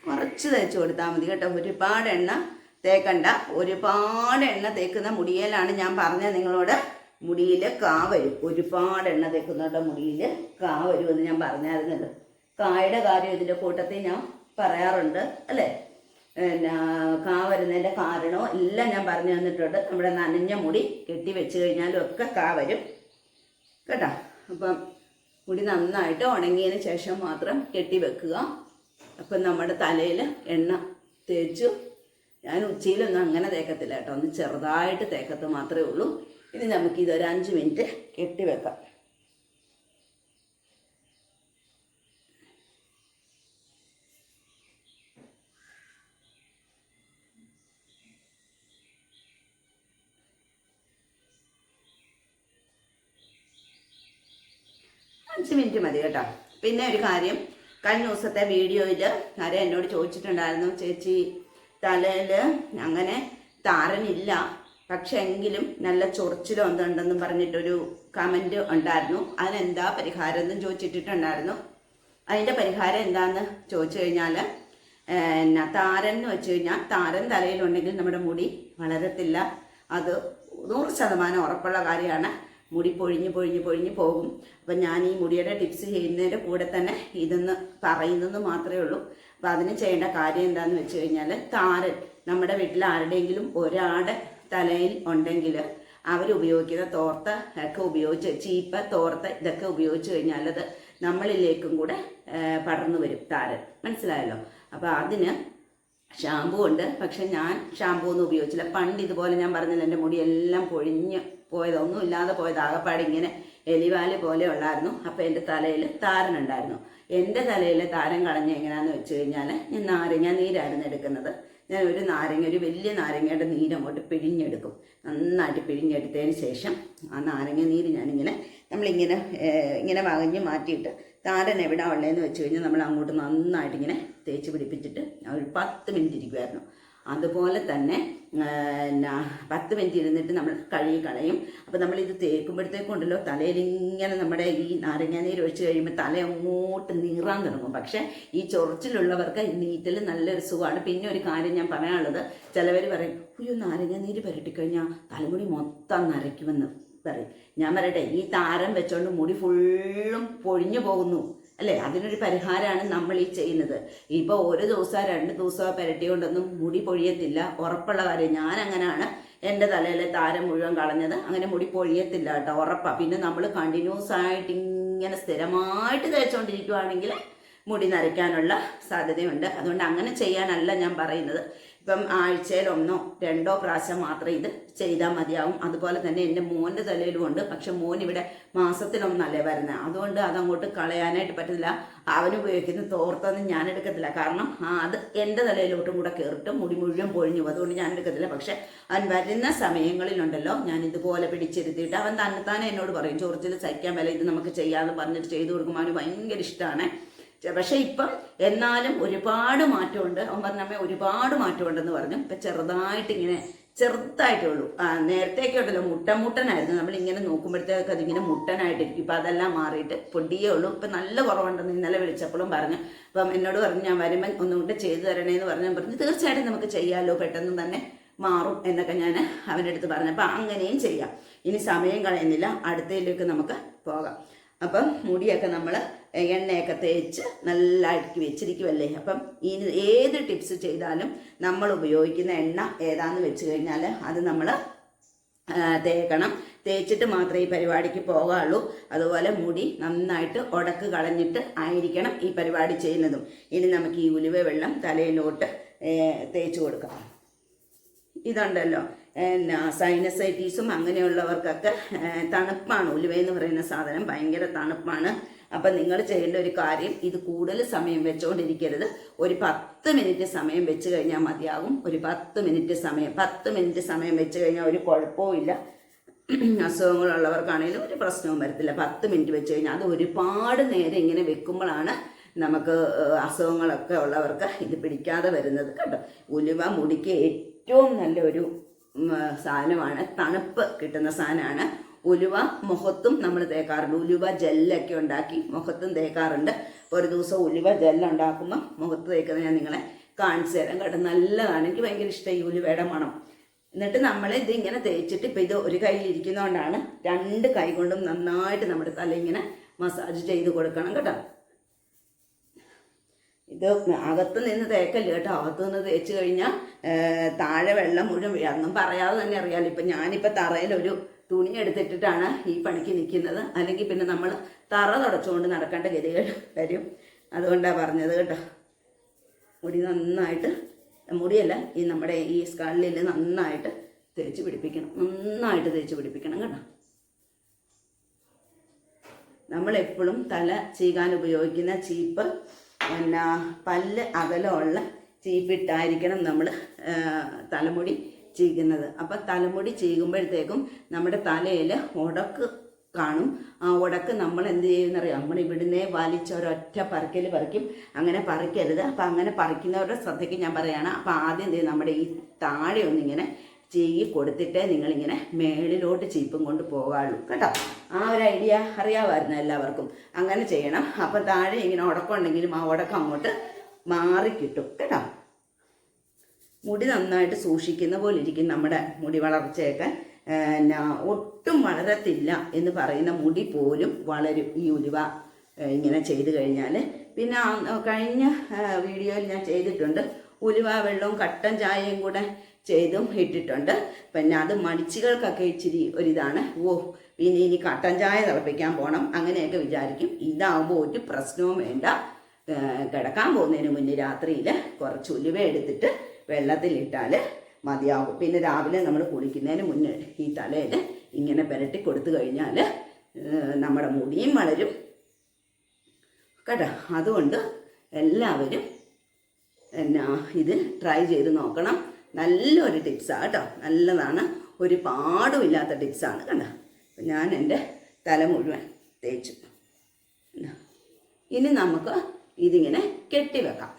കുറച്ച് തേച്ച് കൊടുത്താൽ മതി കേട്ടോ. ഒരുപാട് എണ്ണ തേക്കണ്ട. ഒരുപാട് എണ്ണ തേക്കുന്ന മുടിയിലാണ് ഞാൻ പറഞ്ഞത് നിങ്ങളോട്. മുടിയിൽ കാ വരും. ഒരുപാട് എണ്ണ തേക്കുന്നവരുടെ മുടിയിൽ കാ എന്ന് ഞാൻ പറഞ്ഞായിരുന്നല്ലോ കായുടെ കാര്യം ഇതിന്റെ കൂട്ടത്തിൽ ഞാൻ പറയാറുണ്ട്. അല്ലേ? പിന്നെ കാ വരുന്നതിന്റെ കാരണവും എല്ലാം ഞാൻ പറഞ്ഞു തന്നിട്ടുണ്ട്. നമ്മുടെ നനഞ്ഞ മുടി കെട്ടി വെച്ച് കഴിഞ്ഞാലും ഒക്കെ കാ വരും കേട്ടോ? അപ്പം മുടി നന്നായിട്ട് ഉണങ്ങിയതിന് ശേഷം മാത്രം കെട്ടി വെക്കുക. അപ്പം നമ്മുടെ തലയിൽ എണ്ണ തേച്ചു. ഞാൻ ഉച്ചയിലൊന്നും അങ്ങനെ തേക്കത്തില്ല കേട്ടോ. ഒന്ന് ചെറുതായിട്ട് തേക്കത്ത് മാത്രമേ ഉള്ളൂ. ഇനി നമുക്ക് ഇതൊരു അഞ്ച് മിനിറ്റ് കെട്ടി വെക്കാം അഞ്ച് മിനിറ്റ് മതി കേട്ടോ. പിന്നെ ഒരു കാര്യം കഴിഞ്ഞ ദിവസത്തെ വീഡിയോയിൽ ആരെ എന്നോട് ചോദിച്ചിട്ടുണ്ടായിരുന്നു ചേച്ചി തലയിൽ അങ്ങനെ താരനില്ല. പക്ഷെ എങ്കിലും നല്ല ചൊറിച്ചിലോ എന്തുണ്ടെന്നും പറഞ്ഞിട്ടൊരു കമന്റ് ഉണ്ടായിരുന്നു. അതിനെന്താ പരിഹാരം എന്നും ചോദിച്ചിട്ടിട്ടുണ്ടായിരുന്നു. അതിന്റെ പരിഹാരം എന്താന്ന് ചോദിച്ചു കഴിഞ്ഞാൽ എന്നാ താരൻ എന്ന് വെച്ച് കഴിഞ്ഞാൽ താരൻ തലയിലുണ്ടെങ്കിൽ നമ്മുടെ മുടി വളരത്തില്ല. അത് നൂറ് ശതമാനം ഉറപ്പുള്ള കാര്യമാണ്. മുടി പൊഴിഞ്ഞ് പൊഴിഞ്ഞ് പൊഴിഞ്ഞ് പോകും. അപ്പം ഞാൻ ഈ മുടിയുടെ ടിപ്സ് ചെയ്യുന്നതിന്റെ കൂടെ തന്നെ ഇതെന്ന് പറയുന്നത് മാത്രമേ ഉള്ളൂ. അപ്പം അതിന് ചെയ്യേണ്ട കാര്യം എന്താണെന്ന് വെച്ച് കഴിഞ്ഞാൽ താരൻ നമ്മുടെ വീട്ടിൽ ആരുടെയെങ്കിലും ഒരാടെ തലയിൽ ഉണ്ടെങ്കിൽ അവരുപയോഗിക്കുന്ന തോർത്ത് ഒക്കെ ഉപയോഗിച്ച് ചീപ്പ് തോർത്ത് ഇതൊക്കെ ഉപയോഗിച്ച് കഴിഞ്ഞാൽ അത് നമ്മളിലേക്കും കൂടെ പടർന്നു വരും താരൻ. മനസ്സിലായല്ലോ? അപ്പോൾ അതിന് ഷാമ്പു ഉണ്ട്. പക്ഷെ ഞാൻ ഷാമ്പു ഒന്നും ഉപയോഗിച്ചില്ല. പണ്ട് ഇതുപോലെ ഞാൻ പറഞ്ഞില്ല എന്റെ മുടി എല്ലാം പൊഴിഞ്ഞ് പോയത് ഒന്നും ഇല്ലാതെ പോയത് ആകപ്പാട് ഇങ്ങനെ എലിവാൽ പോലെ ഉള്ളായിരുന്നു. അപ്പോൾ എന്റെ തലയിൽ താരനുണ്ടായിരുന്നു എന്റെ തലയിൽ താരൻ കളഞ്ഞ എങ്ങനെയാന്ന് വെച്ച് കഴിഞ്ഞാൽ ഞാൻ നാരങ്ങ നീരായിരുന്നു എടുക്കുന്നത്. ഞാൻ ഒരു നാരങ്ങ ഒരു വലിയ നാരങ്ങയുടെ നീരങ്ങോട്ട് പിഴിഞ്ഞെടുക്കും. നന്നായിട്ട് പിഴിഞ്ഞെടുത്തതിന് ശേഷം ആ നാരങ്ങ നീര് ഞാനിങ്ങനെ നമ്മളിങ്ങനെ ഇങ്ങനെ വകഞ്ഞ് മാറ്റിയിട്ട് താരൻ എവിടെ ഉള്ളതെന്ന് വെച്ച് കഴിഞ്ഞാൽ നമ്മൾ അങ്ങോട്ട് നന്നായിട്ട് ഇങ്ങനെ തേച്ച് പിടിപ്പിച്ചിട്ട് ഒരു പത്ത് മിനിറ്റ് ഇരിക്കുമായിരുന്നു അതുപോലെ തന്നെ പിന്നെ പത്ത് മിനിറ്റ് ഇരുന്നിട്ട് നമ്മൾ കഴുകി കളയും. അപ്പോൾ നമ്മളിത് തേക്കുമ്പോഴത്തേക്കുണ്ടല്ലോ തലയിൽ ഇങ്ങനെ നമ്മുടെ ഈ നാരങ്ങ നീര് ഒഴിച്ച് കഴിയുമ്പോൾ തല അങ്ങോട്ട് നീറാൻ തുടങ്ങും. പക്ഷേ ഈ ചൊറിച്ചിലുള്ളവർക്ക് നീറ്റൽ നല്ലൊരു സുഖമാണ്. പിന്നെ ഒരു കാര്യം ഞാൻ പറയാനുള്ളത് ചിലവർ പറയും അയ്യോ നാരങ്ങ നീര് പുരട്ടിക്കഴിഞ്ഞാൽ തലമുടി മൊത്തം നരയ്ക്കുമെന്ന്. പറയും. ഞാൻ പറയട്ടെ ഈ താരം വെച്ചോണ്ട് മുടി ഫുള്ളും പൊഴിഞ്ഞു പോകുന്നു. അല്ലേ? അതിനൊരു പരിഹാരമാണ് നമ്മൾ ഈ ചെയ്യുന്നത്. ഇപ്പോൾ ഒരു ദിവസമോ രണ്ട് ദിവസമോ പുരട്ടിക്കൊണ്ടൊന്നും മുടി പൊഴിയത്തില്ല. ഉറപ്പുള്ള കാര്യം ഞാൻ അങ്ങനെയാണ് എന്റെ തലയിലെ താരം മുഴുവൻ കളഞ്ഞത്. അങ്ങനെ മുടി പൊഴിയത്തില്ല കേട്ടോ ഉറപ്പാണ് പിന്നെ നമ്മൾ കണ്ടിന്യൂസ് ആയിട്ട് ഇങ്ങനെ സ്ഥിരമായിട്ട് തേച്ചുകൊണ്ടിരിക്കുകയാണെങ്കിൽ മുടി നരയ്ക്കാനുള്ള സാധ്യതയുണ്ട്. അതുകൊണ്ട് അങ്ങനെ ചെയ്യാനല്ല ഞാൻ പറയുന്നത്. ഇപ്പം ആഴ്ചയിൽ ഒന്നോ രണ്ടോ പ്രാവശ്യം മാത്രം ഇത് ചെയ്താൽ മതിയാവും. അതുപോലെ തന്നെ എന്റെ മോന്റെ തലയിലും ഉണ്ട്. പക്ഷെ മോൻ ഇവിടെ മാസത്തിലൊന്നല്ലേ വരുന്നത് അതുകൊണ്ട് അതങ്ങോട്ട് കളയാനായിട്ട് പറ്റില്ല അവൻ ഉപയോഗിക്കുന്ന തോർത്തൊന്നും ഞാൻ എടുക്കത്തില്ല. കാരണം അത് എന്റെ തലയിലോട്ടും കൂടെ കയറിട്ട് മുടി മുഴുവൻ പൊഴിഞ്ഞു അതുകൊണ്ട് ഞാൻ എടുക്കത്തില്ല. പക്ഷെ അവൻ വരുന്ന സമയങ്ങളിലുണ്ടല്ലോ. ഞാൻ ഇതുപോലെ പിടിച്ചിരുത്തിയിട്ട് അവൻ തന്നെത്താനെ എന്നോട് പറയും. ചൊറിച്ചിൽ സഹിക്കാൻ വില ഇത് നമുക്ക് ചെയ്യാമെന്ന് പറഞ്ഞിട്ട് ചെയ്തു കൊടുക്കുമ്പോൾ അവന് ഭയങ്കര ഇഷ്ടമാണ്. പക്ഷെ ഇപ്പം എന്നാലും ഒരുപാട് മാറ്റമുണ്ട്. അവൻ പറഞ്ഞമ്മ ഒരുപാട് മാറ്റമുണ്ടെന്ന് പറഞ്ഞു. ഇപ്പം ചെറുതായിട്ട് ഇങ്ങനെ ചെറുതായിട്ടേ ഉള്ളൂ ആ നേരത്തേക്ക് ഉണ്ടല്ലോ മുട്ട മുട്ടനായിരുന്നു നമ്മൾ ഇങ്ങനെ നോക്കുമ്പോഴത്തേക്ക് അതിങ്ങനെ മുട്ടനായിട്ടിരിക്കും. ഇപ്പം അതെല്ലാം മാറിയിട്ട് പൊടിയേ ഉള്ളൂ. ഇപ്പം നല്ല കുറവുണ്ടെന്ന് ഇന്നലെ വിളിച്ചപ്പോഴും പറഞ്ഞു. അപ്പം എന്നോട് പറഞ്ഞു ഞാൻ വരുമ്പം ഒന്നും കൂടെ ചെയ്തു തരണേന്ന് പറഞ്ഞു. ഞാൻ പറഞ്ഞു തീർച്ചയായിട്ടും നമുക്ക് ചെയ്യാമല്ലോ പെട്ടെന്ന് തന്നെ മാറും എന്നൊക്കെ ഞാൻ അവന്റെ അടുത്ത് പറഞ്ഞു. അപ്പം അങ്ങനെയും ചെയ്യാം. ഇനി സമയം കളയുന്നില്ല. അടുത്തതിലേക്ക് നമുക്ക് പോകാം. അപ്പം മുടിയൊക്കെ നമ്മൾ എണ്ണയൊക്കെ തേച്ച് നല്ല അടുക്കി വെച്ചിരിക്കുമല്ലേ അപ്പം ഇനി ഏത് ടിപ്സ് ചെയ്താലും നമ്മൾ ഉപയോഗിക്കുന്ന എണ്ണ ഏതാന്ന് വെച്ച് കഴിഞ്ഞാൽ അത് നമ്മൾ തേക്കണം. തേച്ചിട്ട് മാത്രമേ ഈ പരിപാടിക്ക് പോകാവുള്ളൂ. അതുപോലെ മുടി നന്നായിട്ട് ഉടക്ക് കളഞ്ഞിട്ട് ആയിരിക്കണം ഈ പരിപാടി ചെയ്യുന്നതും. ഇനി നമുക്ക് ഈ ഉലുവ വെള്ളം തലയിലോട്ട് തേച്ച് കൊടുക്കാം. ഇതുണ്ടല്ലോ എന്നാ സൈനസൈറ്റീസും അങ്ങനെയുള്ളവർക്കൊക്കെ തണുപ്പാണ്. ഉലുവ എന്ന് പറയുന്ന സാധനം ഭയങ്കര തണുപ്പാണ്. അപ്പം നിങ്ങൾ ചെയ്യേണ്ട ഒരു കാര്യം ഇത് കൂടുതൽ സമയം വെച്ചുകൊണ്ടിരിക്കരുത് ഒരു പത്ത് മിനിറ്റ് സമയം വെച്ച് കഴിഞ്ഞാൽ മതിയാകും. ഒരു പത്ത് മിനിറ്റ് സമയം പത്ത് മിനിറ്റ് സമയം വെച്ച് കഴിഞ്ഞാൽ ഒരു കുഴപ്പവും അസുഖങ്ങളുള്ളവർക്കാണെങ്കിലും ഒരു പ്രശ്നവും വരത്തില്ല. പത്ത് മിനിറ്റ് വെച്ച് കഴിഞ്ഞാൽ അത് ഒരുപാട് നേരം ഇങ്ങനെ വെക്കുമ്പോഴാണ് നമുക്ക് അസുഖങ്ങളൊക്കെ ഉള്ളവർക്ക് ഇത് പിടിക്കാതെ വരുന്നത് കേട്ടോ ഉലുവ മുടിക്ക് ഏറ്റവും നല്ലൊരു സാധനമാണ്. തണുപ്പ് കിട്ടുന്ന സാധനമാണ്. ഉലുവ മുഖത്തും നമ്മൾ തേക്കാറുണ്ട്. ഉലുവ ജെല്ലൊക്കെ ഉണ്ടാക്കി മുഖത്തും തേക്കാറുണ്ട്. ഒരു ദിവസം ഉലുവ ജെല്ലുണ്ടാക്കുമ്പോൾ മുഖത്ത് തേക്കുന്നത് ഞാൻ നിങ്ങളെ കാണിച്ചു തരാം കേട്ടോ. നല്ലതാണ്. എനിക്ക് ഭയങ്കര ഇഷ്ടം ഈ ഉലുവയുടെ മണം. എന്നിട്ട് നമ്മൾ ഇത് ഇങ്ങനെ തേച്ചിട്ട് ഇപ്പം ഇത് ഒരു കയ്യിൽ ഇരിക്കുന്നതുകൊണ്ടാണ് രണ്ട് കൈ കൊണ്ടും നന്നായിട്ട് നമ്മുടെ തല ഇങ്ങനെ മസാജ് ചെയ്ത് കൊടുക്കണം കേട്ടോ. ഇത് അകത്ത് നിന്ന് തേക്കല്ല കേട്ടോ. അകത്ത് നിന്ന് തേച്ച് കഴിഞ്ഞാൽ താഴെ വെള്ളം മുഴുവൻ വീഴും പറയാതെ തന്നെ അറിയാമല്ലോ ഇപ്പം ഞാനിപ്പോൾ തറയിലൊരു തുണി എടുത്തിട്ടിട്ടാണ് ഈ പണിക്ക് നിൽക്കുന്നത്. അല്ലെങ്കിൽ പിന്നെ നമ്മൾ തറ തുടച്ചുകൊണ്ട് നടക്കേണ്ട ഗതികൾ വരും. അതുകൊണ്ടാണ് പറഞ്ഞത് കേട്ടോ. മുടി നന്നായിട്ട് മുടിയല്ല ഈ നമ്മുടെ ഈ സ്കള്ളിൽ നന്നായിട്ട് തേച്ച് പിടിപ്പിക്കണം. നന്നായിട്ട് തേച്ച് പിടിപ്പിക്കണം കേട്ടോ. നമ്മളെപ്പോഴും തല ചീകാൻ ഉപയോഗിക്കുന്ന ചീപ്പ് പിന്നെ പല്ല് അകലമുള്ള ചീപ്പിട്ടായിരിക്കണം നമ്മൾ തലമുടി ചീകുന്നത് അപ്പം തലമുടി ചെയ്യുമ്പോഴത്തേക്കും നമ്മുടെ തലയിൽ ഉടക്ക് കാണും. ആ ഉടക്ക് നമ്മൾ എന്ത് ചെയ്യുമെന്നറിയാം? നമ്മൾ ഇവിടുന്ന് വലിച്ച ഒരൊറ്റ പറിക്കൽ പറിക്കും. അങ്ങനെ പറിക്കരുത്. അപ്പം അങ്ങനെ പറിക്കുന്നവരുടെ ശ്രദ്ധയ്ക്ക് ഞാൻ പറയുകയാണ് അപ്പം ആദ്യം എന്ത് നമ്മുടെ ഈ താഴെ ഒന്നിങ്ങനെ ചെയ്യി കൊടുത്തിട്ടേ നിങ്ങളിങ്ങനെ മേളിലോട്ട് ചീപ്പും കൊണ്ട് പോകാള്ളൂ. കേട്ടോ? ആ ഒരു ഐഡിയ അറിയാമായിരുന്നു എല്ലാവർക്കും. അങ്ങനെ ചെയ്യണം. അപ്പം താഴെ ഇങ്ങനെ ഉടക്കമുണ്ടെങ്കിലും ആ ഉടക്കം അങ്ങോട്ട് മാറി കിട്ടും കേട്ടോ? മുടി നന്നായിട്ട് സൂക്ഷിക്കുന്ന പോലെ ഇരിക്കും നമ്മുടെ മുടി വളർച്ചയൊക്കെ. എന്നാ ഒട്ടും വളരത്തില്ല എന്ന് പറയുന്ന മുടി പോലും വളരും ഈ ഉലുവ ഇങ്ങനെ ചെയ്തു കഴിഞ്ഞാൽ പിന്നെ കഴിഞ്ഞ വീഡിയോയിൽ ഞാൻ ചെയ്തിട്ടുണ്ട്. ഉലുവ വെള്ളവും കട്ടൻ ചായയും കൂടെ ചെയ്തും ഇട്ടിട്ടുണ്ട്. പിന്നെ അത് മടിച്ചുകൾക്കൊക്കെ ഇച്ചിരി ഒരിതാണ്. ഓ പിന്നെ ഇനി കട്ടൻ ചായ തിളപ്പിക്കാൻ പോകണം അങ്ങനെയൊക്കെ വിചാരിക്കും. ഇതാവുമ്പോൾ ഒരു പ്രശ്നവും വേണ്ട. കിടക്കാൻ പോകുന്നതിന് മുന്നേ രാത്രിയിൽ കുറച്ച് ഉലുവ എടുത്തിട്ട് വെള്ളത്തിലിട്ടാൽ മതിയാകും. പിന്നെ രാവിലെ നമ്മൾ കുളിക്കുന്നതിന് മുന്നേ ഈ തലയിൽ ഇങ്ങനെ പുരട്ടി കൊടുത്തു കഴിഞ്ഞാൽ നമ്മുടെ മുടിയും വളരും. കേട്ടോ? അതുകൊണ്ട് എല്ലാവരും എന്നാ ഇത് ട്രൈ ചെയ്ത് നോക്കണം. നല്ലൊരു ടിപ്സാണ് കേട്ടോ? നല്ലതാണ്. ഒരു പാടുമില്ലാത്ത ടിപ്സാണ് കണ്ടോ? ഞാൻ എന്റെ തല മുഴുവൻ തേച്ചു? ഇനി നമുക്ക് ഇതിങ്ങനെ കെട്ടിവെക്കാം.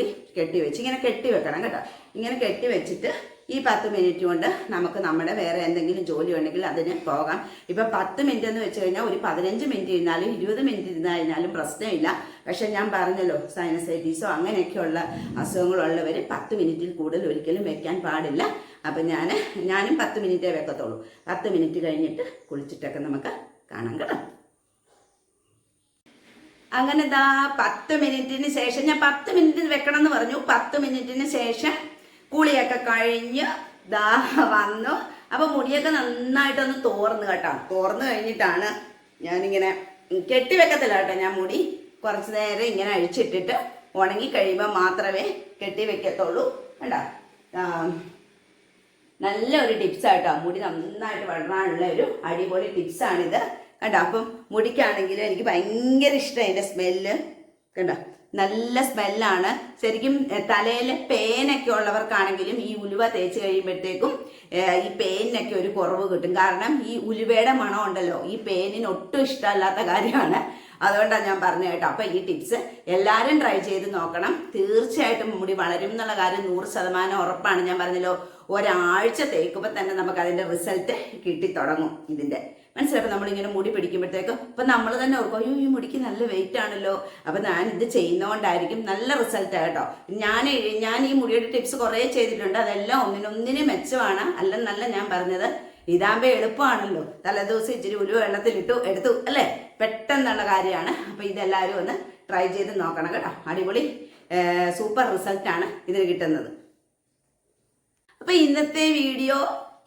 മുടി കെട്ടി വെച്ച് ഇങ്ങനെ കെട്ടി വെക്കണം കേട്ടോ. ഇങ്ങനെ കെട്ടി വെച്ചിട്ട് ഈ പത്ത് മിനിറ്റ് കൊണ്ട് നമുക്ക് നമ്മുടെ വേറെ എന്തെങ്കിലും ജോലി ഉണ്ടെങ്കിൽ അതിന് പോകാം. ഇപ്പം പത്ത് മിനിറ്റ് എന്ന് വെച്ച് കഴിഞ്ഞാൽ ഒരു പതിനഞ്ച് മിനിറ്റ് ഇരുന്നാലും ഇരുപത് മിനിറ്റ് ഇരുന്ന് കഴിഞ്ഞാലും പ്രശ്നമില്ല. പക്ഷെ ഞാൻ പറഞ്ഞല്ലോ സൈനസൈറ്റീസോ അങ്ങനെയൊക്കെയുള്ള അസുഖങ്ങളുള്ളവർ പത്ത് മിനിറ്റിൽ കൂടുതൽ ഒരിക്കലും വെക്കാൻ പാടില്ല. അപ്പം ഞാൻ ഞാനും പത്ത് മിനിറ്റേ വെക്കത്തുള്ളൂ. പത്ത് മിനിറ്റ് കഴിഞ്ഞിട്ട് കുളിച്ചിട്ടൊക്കെ നമുക്ക് കാണാം കേട്ടോ. അങ്ങനെ ദാ പത്ത് മിനിറ്റിന് ശേഷം ഞാൻ പത്ത് മിനിറ്റ് വെക്കണം എന്ന് പറഞ്ഞു. പത്ത് മിനിറ്റിന് ശേഷം കുളിയൊക്കെ കഴിഞ്ഞ് ദാ വന്നു. അപ്പൊ മുടിയൊക്കെ നന്നായിട്ടൊന്ന് തോർന്നു കേട്ടോ. തോർന്നു കഴിഞ്ഞിട്ടാണ് ഞാനിങ്ങനെ കെട്ടിവെക്കത്തില്ല കേട്ടോ ഞാൻ മുടി. കുറച്ച് നേരം ഇങ്ങനെ അഴിച്ചിട്ടിട്ട് ഉണങ്ങി കഴിയുമ്പോൾ മാത്രമേ കെട്ടി. വെക്കത്തുള്ളൂ കേട്ടോ ഒരു ടിപ്സ് ടിപ്സാട്ടോ മുടി നന്നായിട്ട് വളരാനുള്ള ഒരു അടിപൊളി ടിപ്സാണിത്. കണ്ടോ? അപ്പം മുടിക്കാണെങ്കിലും എനിക്ക് ഭയങ്കര ഇഷ്ടം അതിന്റെ സ്മെല്ല്. കണ്ടോ? നല്ല സ്മെല്ലാണ്. ശരിക്കും തലയിൽ പേനൊക്കെ ഉള്ളവർക്കാണെങ്കിലും ഈ ഉലുവ തേച്ച് കഴിയുമ്പോഴത്തേക്കും ഈ പേനിനൊക്കെ ഒരു കുറവ് കിട്ടും. കാരണം ഈ ഉലുവയുടെ മണം ഉണ്ടല്ലോ ഈ പേനിന് ഒട്ടും ഇഷ്ടമല്ലാത്ത കാര്യമാണ്. അതുകൊണ്ടാണ് ഞാൻ പറഞ്ഞു കേട്ടോ. അപ്പം ഈ ടിപ്സ് എല്ലാവരും ട്രൈ ചെയ്ത് നോക്കണം. തീർച്ചയായിട്ടും മുടി വളരും എന്നുള്ള കാര്യം നൂറ് ശതമാനം ഉറപ്പാണ്. ഞാൻ പറഞ്ഞല്ലോ ഒരാഴ്ച തേക്കുമ്പോൾ തന്നെ നമുക്ക് അതിന്റെ റിസൾട്ട് കിട്ടി തുടങ്ങും ഇതിന്റെ. മനസ്സിലായപ്പോൾ നമ്മളിങ്ങനെ മുടി പിടിക്കുമ്പോഴത്തേക്കും അപ്പം നമ്മൾ തന്നെ ഓർക്കും അയ്യോ ഈ മുടിക്ക് നല്ല വെയിറ്റ് ആണല്ലോ. അപ്പം ഞാൻ ഇത് ചെയ്യുന്നതുകൊണ്ടായിരിക്കും നല്ല റിസൾട്ട് കേട്ടോ. ഞാൻ ഞാൻ ഈ മുടിയുടെ ടിപ്സ് കുറേ ചെയ്തിട്ടുണ്ട്. അതെല്ലാം ഒന്നിനൊന്നിന് മെച്ചമാണ്. അല്ലെന്നല്ല ഞാൻ പറഞ്ഞത്. ഇതാകുമ്പോൾ എളുപ്പമാണല്ലോ. തലേദിവസം ഇച്ചിരി ഉരുവ വെള്ളത്തിലിട്ടു എടുത്തു അല്ലേ? പെട്ടെന്നുള്ള കാര്യമാണ്. അപ്പോൾ ഇതെല്ലാവരും ഒന്ന് ട്രൈ ചെയ്ത് നോക്കണം കേട്ടോ. അടിപൊളി സൂപ്പർ റിസൾട്ടാണ് ഇതിന് കിട്ടുന്നത്. അപ്പോൾ ഇന്നത്തെ വീഡിയോ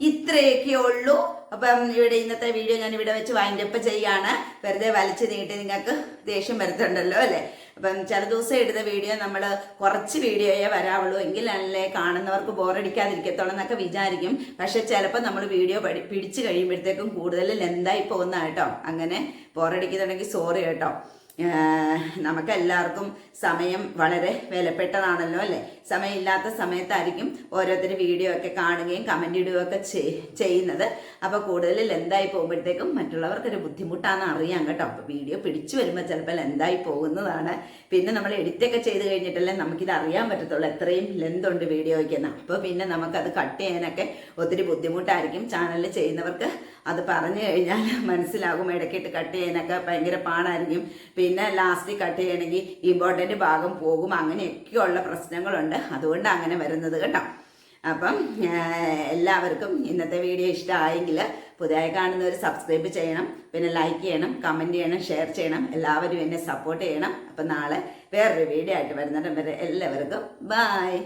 ഇത്രയൊക്കെ ഉള്ളൂ. അപ്പം ഇവിടെ ഇന്നത്തെ വീഡിയോ ഞാൻ ഇവിടെ വെച്ച് വൈൻഡപ്പ് ചെയ്യാണ്. വെറുതെ വലിച്ചു നീട്ടി നിങ്ങൾക്ക് ദേഷ്യം വരുത്തുണ്ടല്ലോ അല്ലേ? അപ്പം ചില ദിവസം എടുത്ത വീഡിയോ നമ്മൾ കുറച്ച് വീഡിയോയെ വരാവുള്ളൂ. എങ്കിലല്ലേ കാണുന്നവർക്ക് ബോറടിക്കാതിരിക്കത്തോളം എന്നൊക്കെ വിചാരിക്കും. പക്ഷെ ചിലപ്പോൾ നമ്മൾ വീഡിയോ പഠി പിടിച്ചു കഴിയുമ്പോഴത്തേക്കും കൂടുതൽ ലെന്തായി പോകുന്ന കേട്ടോ. അങ്ങനെ ബോറടിക്കുന്നുണ്ടെങ്കിൽ സോറി കേട്ടോ. നമുക്കെല്ലാവർക്കും സമയം വളരെ വിലപ്പെട്ടതാണല്ലോ അല്ലേ? സമയമില്ലാത്ത സമയത്തായിരിക്കും ഓരോരുത്തർ വീഡിയോ ഒക്കെ കാണുകയും കമന്റ് ഇടുകയൊക്കെ ചെയ്യുന്നത്. അപ്പോൾ കൂടുതൽ ലെന്തായി പോകുമ്പോഴത്തേക്കും മറ്റുള്ളവർക്കൊരു ബുദ്ധിമുട്ടാണെന്ന് അറിയാം കേട്ടോ. അപ്പോൾ വീഡിയോ പിടിച്ചു വരുമ്പോൾ ചിലപ്പോൾ ലെന്തായി പോകുന്നതാണ്. പിന്നെ നമ്മൾ എഡിറ്റൊക്കെ ചെയ്ത് കഴിഞ്ഞിട്ടല്ലേ നമുക്കിത് അറിയാൻ പറ്റത്തുള്ളൂ എത്രയും ലെന്തുണ്ട് വീഡിയോയ്ക്ക് എന്ന്. അപ്പോൾ പിന്നെ നമുക്കത് കട്ട് ചെയ്യാനൊക്കെ ഒത്തിരി ബുദ്ധിമുട്ടായിരിക്കും. ചാനലിൽ ചെയ്യുന്നവർക്ക് അത് പറഞ്ഞു കഴിഞ്ഞാൽ മനസ്സിലാകും. ഇടയ്ക്കിട്ട് കട്ട് ചെയ്യാനൊക്കെ ഭയങ്കര പാടായിരിക്കും. പിന്നെ ലാസ്റ്റ് കട്ട് ചെയ്യണമെങ്കിൽ ഇമ്പോർട്ടന്റ് ഭാഗം പോകും. അങ്ങനെയൊക്കെയുള്ള പ്രശ്നങ്ങളുണ്ട്. അതുകൊണ്ട് അങ്ങനെ വരുന്നത് കേട്ടോ. അപ്പം എല്ലാവർക്കും ഇന്നത്തെ വീഡിയോ ഇഷ്ടമായെങ്കിൽ പുതിയതായി കാണുന്നവർ സബ്സ്ക്രൈബ് ചെയ്യണം. പിന്നെ ലൈക്ക് ചെയ്യണം കമന്റ് ചെയ്യണം ഷെയർ ചെയ്യണം. എല്ലാവരും എന്നെ സപ്പോർട്ട് ചെയ്യണം. അപ്പം നാളെ വേറൊരു വീഡിയോ ആയിട്ട് വരുന്നിടം വരെ എല്ലാവർക്കും ബായ്